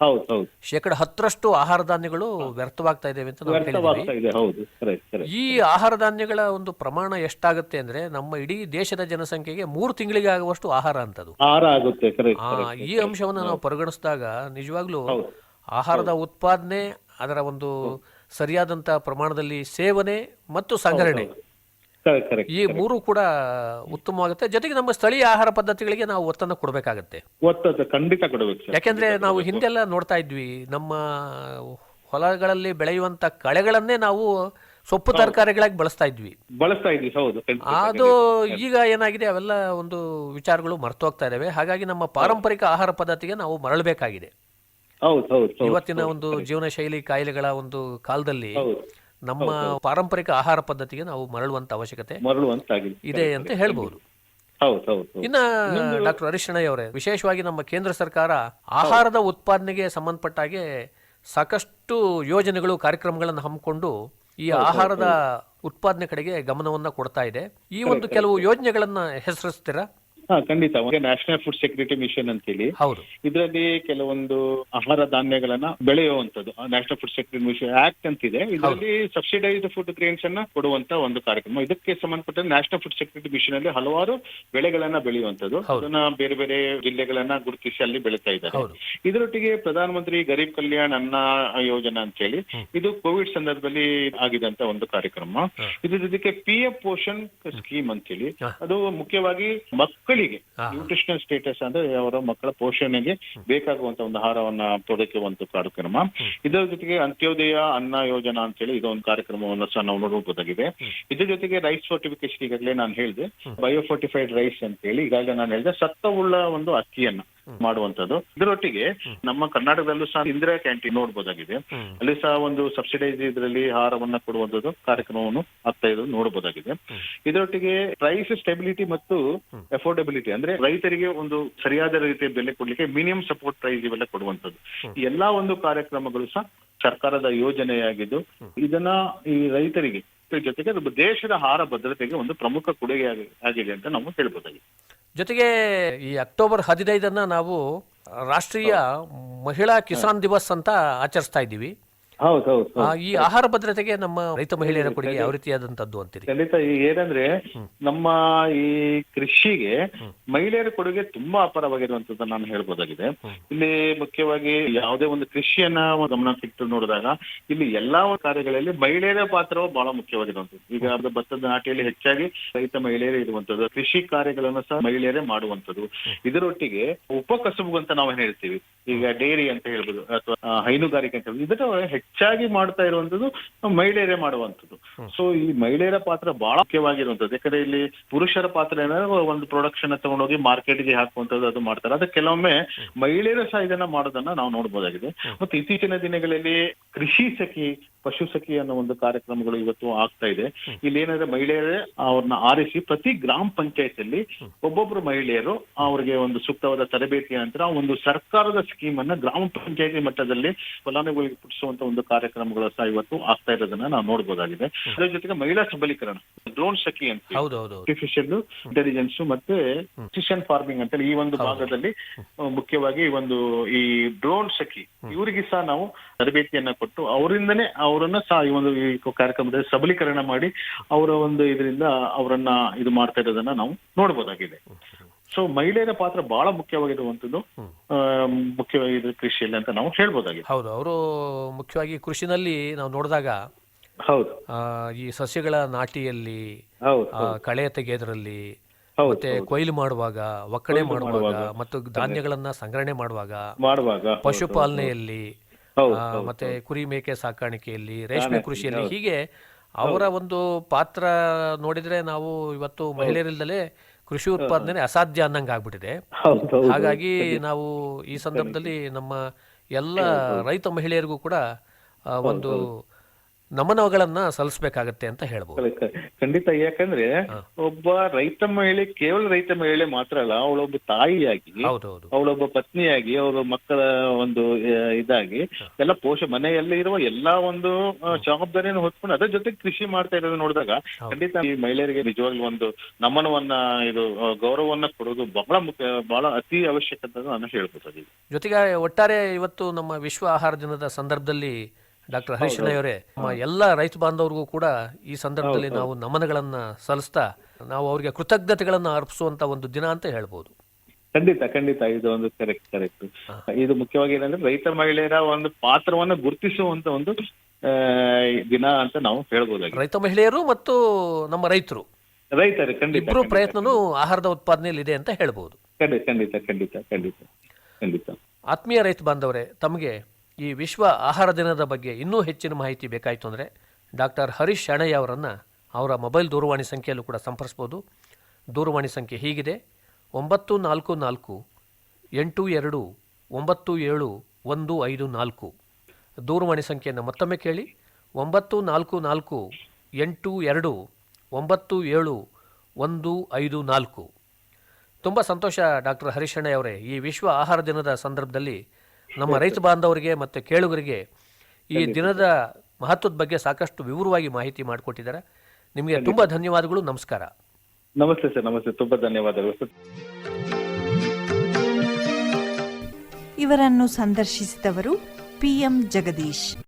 ಹೌದು ಹೌದು. ಶೇಕಡ ಹತ್ತರಷ್ಟು ಆಹಾರ ಧಾನ್ಯಗಳು ವ್ಯರ್ಥವಾಗ್ತಾ ಇದಾವೆ ಅಂತ ನಾವು ಹೇಳಿದ್ವಿ ವ್ಯರ್ಥವಾಗ್ತಾ ಇದೆ ಹೌದು. ಕರೆಕ್ಟ್ ಕರೆಕ್ಟ್ ಈ ಆಹಾರ ಧಾನ್ಯಗಳ ಒಂದು ಪ್ರಮಾಣ ಎಷ್ಟಾಗುತ್ತೆ ಅಂದ್ರೆ ನಮ್ಮ ಇಡೀ ದೇಶದ ಜನಸಂಖ್ಯೆಗೆ ಮೂರು ತಿಂಗಳಿಗೆ ಆಗುವಷ್ಟು ಆಹಾರ ಅಂತದು. ಆಹಾರ ಆಗುತ್ತೆ ಕರೆಕ್ಟ್ ಆ, ಈ ಅಂಶವನ್ನು ನಾವು ಪರಿಗಣಿಸಿದಾಗ ನಿಜವಾಗ್ಲೂ ಆಹಾರದ ಉತ್ಪಾದನೆ ಅದರ ಒಂದು ಸರಿಯಾದಂತ ಪ್ರಮಾಣದಲ್ಲಿ ಸೇವನೆ ಮತ್ತು ಸಂಗ್ರಹಣೆ. ಈ ಮೂರು ಕೂಡ ಉತ್ತಮವಾಗುತ್ತೆ. ಜೊತೆಗೆ ನಮ್ಮ ಸ್ಥಳೀಯ ಆಹಾರ ಪದ್ಧತಿಗಳಿಗೆ ನಾವು ಒತ್ತನ್ನು ಕೊಡಬೇಕಾಗತ್ತೆ. ಖಂಡಿತ ಕೊಡಬೇಕು ಯಾಕೆಂದ್ರೆ ನಾವು ಹಿಂದೆಲ್ಲ ನೋಡ್ತಾ ಇದ್ವಿ ನಮ್ಮ ಹೊಲಗಳಲ್ಲಿ ಬೆಳೆಯುವಂತ ಕಳೆಗಳನ್ನೇ ನಾವು ಸೊಪ್ಪು ತರಕಾರಿಗಳಾಗಿ ಬಳಸ್ತಾ ಇದ್ವಿ. ಬಳಸ್ತಾ ಇದ್ವಿ ಹೌದು ಅದು ಈಗ ಏನಾಗಿದೆ ಅವೆಲ್ಲ ಒಂದು ವಿಚಾರಗಳು ಮರ್ತೋಗ್ತಾ ಇದಾವೆ ಹಾಗಾಗಿ ನಮ್ಮ ಪಾರಂಪರಿಕ ಆಹಾರ ಪದ್ಧತಿಗೆ ನಾವು ಮರಳಬೇಕಾಗಿದೆ. ಇವತ್ತಿನ ಒಂದು ಜೀವನ ಶೈಲಿ ಕಾಯಿಲೆಗಳ ಒಂದು ಕಾಲದಲ್ಲಿ ನಮ್ಮ ಪಾರಂಪರಿಕ ಆಹಾರ ಪದ್ಧತಿಗೆ ನಾವು ಮರಳುವಂತ ಅವಶ್ಯಕತೆ ಇದೆ ಅಂತ ಹೇಳ್ಬಹುದು ಹೌದು ಹೌದು ಹೌದು. ಇನ್ನ ಡಾಕ್ಟರ್ ಹರೀಶ್ ಶೆಣೈ ಅವರೇ ವಿಶೇಷವಾಗಿ ನಮ್ಮ ಕೇಂದ್ರ ಸರ್ಕಾರ ಆಹಾರದ ಉತ್ಪಾದನೆಗೆ ಸಂಬಂಧಪಟ್ಟ ಹಾಗೆ ಸಾಕಷ್ಟು ಯೋಜನೆಗಳು ಕಾರ್ಯಕ್ರಮಗಳನ್ನು ಹಮ್ಮಿಕೊಂಡು ಈ ಆಹಾರದ ಉತ್ಪಾದನೆ ಕಡೆಗೆ ಗಮನವನ್ನ ಕೊಡ್ತಾ ಇದೆ. ಈ ಒಂದು ಕೆಲವು ಯೋಜನೆಗಳನ್ನ ಹೆಸರಿಸ್ತೀರಾ? ಹಾ ಖಂಡಿತ. ನ್ಯಾಷನಲ್ ಫುಡ್ ಸೆಕ್ಯೂರಿಟಿ ಮಿಷನ್ ಅಂತೇಳಿ. ಹೇಳಿ ಇದರಲ್ಲಿ ಕೆಲವೊಂದು ಆಹಾರ ಧಾನ್ಯಗಳನ್ನ ಬೆಳೆಯುವಂತದ್ದು national food security mission act ಅಂತಿದೆ. ಇದರಲ್ಲಿ ಸಬ್ಸಿಡೈಸ್ಡ್ ಫುಡ್ ಗ್ರೇನ್ಸ್ ಅನ್ನ ಕೊಡುವಂತ ಒಂದು ಕಾರ್ಯಕ್ರಮ. ಇದಕ್ಕೆ ಸಂಬಂಧಪಟ್ಟ ನ್ಯಾಷನಲ್ ಫುಡ್ ಸೆಕ್ಯೂರಿಟಿ ಮಿಷನ್ ಅಲ್ಲಿ ಹಲವಾರು ಬೆಳೆಗಳನ್ನ ಬೆಳೆಯುವಂತದ್ದು. ಅದನ್ನ ಬೇರೆ ಬೇರೆ ಜಿಲ್ಲೆಗಳನ್ನ ಗುರುತಿಸಿ ಅಲ್ಲಿ ಬೆಳೀತಾ ಇದ್ದಾರೆ. ಇದರೊಟ್ಟಿಗೆ ಪ್ರಧಾನಮಂತ್ರಿ ಗರೀಬ್ ಕಲ್ಯಾಣ್ ಅನ್ನ ಯೋಜನಾ ಅಂತ ಹೇಳಿ ಇದು ಕೋವಿಡ್ ಸಂದರ್ಭದಲ್ಲಿ ಆಗಿದಂತ ಒಂದು ಕಾರ್ಯಕ್ರಮ. ಇದ್ರ ಜೊತೆಗೆ ಪಿ ಎಫ್ ಪೋಷಣ್ ಸ್ಕೀಮ್ ಅಂತ ಹೇಳಿ ಅದು ಮುಖ್ಯವಾಗಿ ಮಕ್ಕಳಿಗೆ ನ್ಯೂಟ್ರಿಷನಲ್ ಸ್ಟೇಟಸ್ ಅಂದ್ರೆ ಅವರ ಮಕ್ಕಳ ಪೋಷಣೆಗೆ ಬೇಕಾಗುವಂತ ಒಂದು ಆಹಾರವನ್ನ ಒಂದು ಕಾರ್ಯಕ್ರಮ. ಇದರ ಜೊತೆಗೆ ಅಂತ್ಯೋದಯ ಅನ್ನ ಯೋಜನಾ ಅಂತ ಹೇಳಿ ಇದೊಂದು ಕಾರ್ಯಕ್ರಮವನ್ನು ಸಹ ನಾವು ನೋಡಬಹುದಾಗಿದೆ. ಇದ್ರ ಜೊತೆಗೆ ರೈಸ್ ಫೋರ್ಟಿಫಿಕೇಶನ್ ಈಗಾಗಲೇ ನಾನು ಹೇಳಿದೆ ಬಯೋಫೋರ್ಟಿಫೈಡ್ ರೈಸ್ ಅಂತ ಹೇಳಿ ಈಗಾಗಲೇ ನಾನು ಹೇಳಿದೆ ಸತ್ತವುಳ್ಳ ಒಂದು ಅಕ್ಕಿಯನ್ನ. ಮಾಡುವಂತದ್ದು ಇದರೊಟ್ಟಿಗೆ ನಮ್ಮ ಕರ್ನಾಟಕದಲ್ಲೂ ಸಹ ಇಂದಿರಾ ಕ್ಯಾಂಟೀನ್ ನೋಡಬಹುದಾಗಿದೆ ಅಲ್ಲಿ ಸಹ ಒಂದು ಸಬ್ಸಿಡೈಸ್ ಇದರಲ್ಲಿ ಆಹಾರವನ್ನ ಕೊಡುವಂತದ್ದು ಕಾರ್ಯಕ್ರಮವನ್ನು ಆಗ್ತಾ ಇರೋದು ನೋಡಬಹುದಾಗಿದೆ ಇದರೊಟ್ಟಿಗೆ ಪ್ರೈಸ್ ಸ್ಟೆಬಿಲಿಟಿ ಮತ್ತು ಅಫೋರ್ಡಬಿಲಿಟಿ ಅಂದ್ರೆ ರೈತರಿಗೆ ಒಂದು ಸರಿಯಾದ ರೀತಿಯ ಬೆಲೆ ಕೊಡ್ಲಿಕ್ಕೆ ಮಿನಿಮಮ್ ಸಪೋರ್ಟ್ ಪ್ರೈಸ್ ಇವೆಲ್ಲ ಕೊಡುವಂತದ್ದು ಎಲ್ಲಾ ಒಂದು ಕಾರ್ಯಕ್ರಮಗಳು ಸಹ ಸರ್ಕಾರದ ಯೋಜನೆಯಾಗಿದ್ದು ಇದನ್ನ ಈ ರೈತರಿಗೆ ಜೊತೆಗೆ ದೇಶದ ಆಹಾರ ಭದ್ರತೆಗೆ ಒಂದು ಪ್ರಮುಖ ಕೊಡುಗೆ ಆಗಿ- ಆಗಿದೆ ಅಂತ ನಾವು ಹೇಳ್ಬೋದಾಗಿದೆ. ಜೊತೆಗೆ ಈ ಅಕ್ಟೋಬರ್ ಹದಿನೈದನ್ನು ನಾವು ರಾಷ್ಟ್ರೀಯ ಮಹಿಳಾ ಕಿಸಾನ್ ದಿವಸ್ ಅಂತ ಆಚರಿಸ್ತಾ ಇದ್ದೀವಿ. ಹೌದು ಹೌದು ಆ, ಈ ಆಹಾರ ಭದ್ರತೆಗೆ ನಮ್ಮ ರೈತ ಮಹಿಳೆಯರ ಕೊಡುಗೆ ಯಾವ ರೀತಿಯಾದಂತದ್ದು ಅಂತೀರಿ? ಖಂಡಿತ ಈಗ ಏನಂದ್ರೆ ನಮ್ಮ ಈ ಕೃಷಿಗೆ ಮಹಿಳೆಯರ ಕೊಡುಗೆ ತುಂಬಾ ಅಪಾರವಾಗಿರುವಂತದ್ದು ನಾನು ಹೇಳ್ಬೋದಾಗಿದೆ. ಇಲ್ಲಿ ಮುಖ್ಯವಾಗಿ ಯಾವುದೇ ಒಂದು ಕೃಷಿಯನ್ನ ಗಮನ ಸಿಕ್ತು ನೋಡಿದಾಗ ಇಲ್ಲಿ ಎಲ್ಲಾ ಒಂದು ಕಾರ್ಯಗಳಲ್ಲಿ ಮಹಿಳೆಯರ ಪಾತ್ರವು ಬಹಳ ಮುಖ್ಯವಾಗಿರುವಂತದ್ದು. ಈಗ ಅದು ಭತ್ತದ ನಾಟಿಯಲ್ಲಿ ಹೆಚ್ಚಾಗಿ ರೈತ ಮಹಿಳೆಯರೇ ಇರುವಂತದ್ದು ಕೃಷಿ ಕಾರ್ಯಗಳನ್ನು ಸಹ ಮಹಿಳೆಯರೇ ಮಾಡುವಂತದ್ದು. ಇದರೊಟ್ಟಿಗೆ ಉಪಕಸುಬು ಅಂತ ನಾವು ಏನ್ ಹೇಳ್ತೀವಿ? ಈಗ ಡೈರಿ ಅಂತ ಹೇಳ್ಬೋದು ಅಥವಾ ಆ, ಹೈನುಗಾರಿಕೆ ಅಂತ ಹೇಳ್ಬೋದು ಇದನ್ನ ಹೆಚ್ಚಾಗಿ ಮಾಡ್ತಾ ಇರುವಂತದ್ದು ಮಹಿಳೆಯರೇ ಮಾಡುವಂತದ್ದು. ಸೊ ಈ ಮಹಿಳೆಯರ ಪಾತ್ರ ಬಹಳ ಮುಖ್ಯವಾಗಿರುವಂತದ್ದು. ಯಾಕಂದ್ರೆ ಇಲ್ಲಿ ಪುರುಷರ ಪಾತ್ರ ಏನಾದ್ರೆ ಒಂದು ಪ್ರೊಡಕ್ಷನ್ ತಗೊಂಡೋಗಿ ಮಾರ್ಕೆಟ್ಗೆ ಹಾಕುವಂತದ್ದು ಅದು ಮಾಡ್ತಾರೆ. ಅದಕ್ಕೆ ಕೆಲವೊಮ್ಮೆ ಮಹಿಳೆಯರ ಸಹ ಇದನ್ನ ಮಾಡೋದನ್ನ ನಾವು ನೋಡಬಹುದಾಗಿದೆ ಮತ್ತೆ ಇತ್ತೀಚಿನ ದಿನಗಳಲ್ಲಿ ಕೃಷಿ ಸಖಿ ಪಶು ಸಖಿ ಅನ್ನೋ ಒಂದು ಕಾರ್ಯಕ್ರಮಗಳು ಇವತ್ತು ಆಗ್ತಾ ಇದೆ. ಇಲ್ಲಿ ಏನಂದ್ರೆ ಮಹಿಳೆಯರೇ ಅವ್ರನ್ನ ಆರಿಸಿ ಪ್ರತಿ ಗ್ರಾಮ ಪಂಚಾಯತ್ ಅಲ್ಲಿ ಒಬ್ಬೊಬ್ರು ಮಹಿಳೆಯರು ಅವ್ರಿಗೆ ಒಂದು ಸೂಕ್ತವಾದ ತರಬೇತಿಯ ನಂತರ ಒಂದು ಸರ್ಕಾರದ ಸ್ಕೀಮ್ ಅನ್ನ ಗ್ರಾಮ ಪಂಚಾಯತಿ ಮಟ್ಟದಲ್ಲಿ ಫಲಾನುಭವಿಗಳಿಗೆ ಪುಟ್ಟಿಸುವಂತ ಒಂದು ಒಂದು ಕಾರ್ಯಕ್ರಮಗಳು ಸಹ ಇವತ್ತು ಆಗ್ತಾ ಇರೋದನ್ನ ನಾವು ನೋಡಬಹುದಾಗಿದೆ ಅದರ ಜೊತೆಗೆ ಮಹಿಳಾ ಸಬಲೀಕರಣ ಡ್ರೋನ್ ಸಖಿ ಅಂತ ಆರ್ಟಿಫಿಷಿಯಲ್ ಇಂಟೆಲಿಜೆನ್ಸ್ ಮತ್ತೆ ಸಿಷನ್ ಫಾರ್ಮಿಂಗ್ ಅಂತ ಈ ಒಂದು ಭಾಗದಲ್ಲಿ ಮುಖ್ಯವಾಗಿ ಒಂದು ಈ ಡ್ರೋನ್ ಸಖಿ ಇವರಿಗೆ ಸಹ ನಾವು ತರಬೇತಿಯನ್ನ ಕೊಟ್ಟು ಅವರಿಂದನೇ ಅವರನ್ನ ಸಹ ಈ ಒಂದು ಈ ಕಾರ್ಯಕ್ರಮದಲ್ಲಿ ಸಬಲೀಕರಣ ಮಾಡಿ ಅವರ ಒಂದು ಇದರಿಂದ ಅವರನ್ನ ಇದು ಮಾಡ್ತಾ ಇರೋದನ್ನ ನಾವು ನೋಡ್ಬೋದಾಗಿದೆ. ಸೊ ಮಹಿಳೆಯರ ಪಾತ್ರ ಬಹಳ ಮುಖ್ಯವಾಗಿರುವಂತದ್ದು ಆ, ಮುಖ್ಯವಾಗಿ ಇದು ಕೃಷಿಯಲ್ಲಿ ಅಂತ ನಾವು ಹೇಳ್ಬೋದಾಗಿದೆ. ಹೌದು ಅವರು ಮುಖ್ಯವಾಗಿ ಕೃಷಿನಲ್ಲಿ ನಾವು ನೋಡಿದಾಗ ಹೌದು. ಈ ಸಸ್ಯಗಳ ನಾಟಿಯಲ್ಲಿ ಕಳೆ ತೆಗೆಯೋದ್ರಲ್ಲಿ ಮತ್ತೆ ಕೊಯ್ಲು ಮಾಡುವಾಗ ಒಕ್ಕಣೆ ಮಾಡುವಾಗ ಮತ್ತು ಧಾನ್ಯಗಳನ್ನ ಸಂಗ್ರಹಣೆ ಮಾಡುವಾಗ ಮಾಡುವಾಗ ಪಶುಪಾಲನೆಯಲ್ಲಿ ಮತ್ತೆ ಕುರಿ ಮೇಕೆ ಸಾಕಾಣಿಕೆಯಲ್ಲಿ ರೇಷ್ಮೆ ಕೃಷಿಯಲ್ಲಿ ಹೀಗೆ ಅವರ ಒಂದು ಪಾತ್ರ ನೋಡಿದ್ರೆ ನಾವು ಇವತ್ತು ಮಹಿಳೆಯರಿಲ್ದಲೇ ಕೃಷಿ ಉತ್ಪಾದನೆ ಅಸಾಧ್ಯ ಅನ್ನಂಗೆ ಆಗ್ಬಿಟ್ಟಿದೆ. ಹಾಗಾಗಿ ನಾವು ಈ ಸಂದರ್ಭದಲ್ಲಿ ನಮ್ಮ ಎಲ್ಲ ರೈತ ಮಹಿಳೆಯರಿಗೂ ಕೂಡ ಒಂದು ನಮನಗಳನ್ನ ಸಲ್ಲಿಸಬೇಕಾಗತ್ತೆ ಅಂತ ಹೇಳ್ಬೋದು. ಖಂಡಿತ ಯಾಕಂದ್ರೆ ಒಬ್ಬ ರೈತ ಮಹಿಳೆ ಕೇವಲ ರೈತ ಮಹಿಳೆ ಮಾತ್ರ ಅಲ್ಲ ಅವಳೊಬ್ಬ ತಾಯಿಯಾಗಿ ಅವಳೊಬ್ಬ ಪತ್ನಿಯಾಗಿ ಅವಳ ಮಕ್ಕಳ ಒಂದು ಇದಾಗಿ ಎಲ್ಲ ಪೋಷ ಮನೆಯಲ್ಲಿ ಇರುವ ಎಲ್ಲಾ ಒಂದು ಜವಾಬ್ದಾರಿಯನ್ನು ಹೊತ್ಕೊಂಡು ಅದ್ರ ಜೊತೆ ಕೃಷಿ ಮಾಡ್ತಾ ಇರೋದು ನೋಡಿದಾಗ ಖಂಡಿತ ಈ ಮಹಿಳೆಯರಿಗೆ ನಿಜವಾಗ್ಲೂ ಒಂದು ನಮನವನ್ನ ಇದು ಗೌರವವನ್ನ ಕೊಡೋದು ಬಹಳ ಮುಖ್ಯ ಬಹಳ ಅತಿ ಅವಶ್ಯಕ ಅಂತ ನಾನು ಹೇಳ್ಬೋದು ಜೊತೆಗೆ ಒಟ್ಟಾರೆ ಇವತ್ತು ನಮ್ಮ ವಿಶ್ವ ಆಹಾರ ದಿನದ ಸಂದರ್ಭದಲ್ಲಿ ಡಾಕ್ಟರ್ ಹರೀಶಣ್ಣಯವರೇ ನಮ್ಮ ಎಲ್ಲ ರೈತ ಬಾಂಧವರಿಗೂ ಕೂಡ ಈ ಸಂದರ್ಭದಲ್ಲಿ ನಾವು ನಮನಗಳನ್ನ ಸಲ್ಲಿಸ್ತಾ ನಾವು ಅವರಿಗೆ ಕೃತಜ್ಞತೆಗಳನ್ನು ಅರ್ಪಿಸುವಂತ ಒಂದು ದಿನ ಅಂತ ಹೇಳ್ಬೋದು. ಖಂಡಿತ ಖಂಡಿತ. ಇದು ಒಂದು ಕರೆಕ್ಟ್ ಕರೆಕ್ಟ್ ಇದು ಮುಖ್ಯವಾಗಿ ಏನಂದ್ರೆ ರೈತ ಮಹಿಳೆಯರ ಒಂದು ಪಾತ್ರವನ್ನ ಗುರುತಿಸುವಂತ ಒಂದು ದಿನ ಅಂತ ನಾವು ಹೇಳ್ಬೋದು ರೈತ ಮಹಿಳೆಯರು ಮತ್ತು ನಮ್ಮ ರೈತರು. ರೈತರು ಖಂಡಿತ ಇಬ್ಬರು ಪ್ರಯತ್ನನು ಪ್ರಯತ್ನನೂ ಆಹಾರದ ಉತ್ಪಾದನೆಯಲ್ಲಿ ಇದೆ ಅಂತ ಹೇಳ್ಬೋದು. ಖಂಡಿತ ಖಂಡಿತ ಖಂಡಿತ ಖಂಡಿತ ಖಂಡಿತ. ಆತ್ಮೀಯ ರೈತ ಬಾಂಧವರೇ ತಮಗೆ ಈ ವಿಶ್ವ ಆಹಾರ ದಿನದ ಬಗ್ಗೆ ಇನ್ನೂ ಹೆಚ್ಚಿನ ಮಾಹಿತಿ ಬೇಕಾಯಿತು ಅಂದರೆ ಡಾಕ್ಟರ್ ಹರೀಶ್ ಶಣಯ್ಯ ಅವರನ್ನು ಅವರ ಮೊಬೈಲ್ ದೂರವಾಣಿ ಸಂಖ್ಯೆಯಲ್ಲೂ ಕೂಡ ಸಂಪರ್ಸ್ಬೋದು. ದೂರವಾಣಿ ಸಂಖ್ಯೆ ಹೀಗಿದೆ. ಒಂಬತ್ತು ನಾಲ್ಕು ನಾಲ್ಕು, ಎಂಟು ಎರಡು, ಒಂಬತ್ತು ಏಳು, ಒಂದು ಐದು ನಾಲ್ಕು. ದೂರವಾಣಿ ಸಂಖ್ಯೆಯನ್ನು ಮತ್ತೊಮ್ಮೆ ಕೇಳಿ. ಒಂಬತ್ತು ನಾಲ್ಕು ನಾಲ್ಕು, ಎಂಟು ಎರಡು, ಒಂಬತ್ತು ಏಳು, ಒಂದು ಐದು ನಾಲ್ಕು. ತುಂಬ ಸಂತೋಷ ಡಾಕ್ಟರ್ ಹರೀಶಣ್ಣಯ್ಯವರೇ ಈ ವಿಶ್ವ ಆಹಾರ ದಿನದ ಸಂದರ್ಭದಲ್ಲಿ ನಮ್ಮ ರೈತ ಬಾಂಧವರಿಗೆ ಮತ್ತು ಕೇಳುಗರಿಗೆ ಈ ದಿನದ ಮಹತ್ವದ ಬಗ್ಗೆ ಸಾಕಷ್ಟು ವಿವರವಾಗಿ ಮಾಹಿತಿ ಮಾಡಿಕೊಟ್ಟಿದ್ದಾರೆ. ನಿಮಗೆ ತುಂಬ ಧನ್ಯವಾದಗಳು. ನಮಸ್ಕಾರ. ನಮಸ್ತೆ ಸರ್ ನಮಸ್ತೆ. ತುಂಬಾ ಧನ್ಯವಾದಗಳು ಸರ್ ಇವರನ್ನು ಸಂದರ್ಶಿಸಿದವರು ಪಿಎಂ ಜಗದೀಶ್.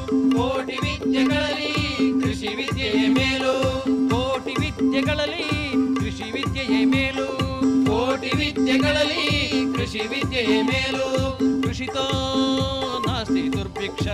ಕೃಷಿ ವಿದ್ಯೆಯೇ ಮೇಲು ಕೃಷಿತೋ ನಾಸ್ತಿ ದುರ್ಭಿಕ್ಷ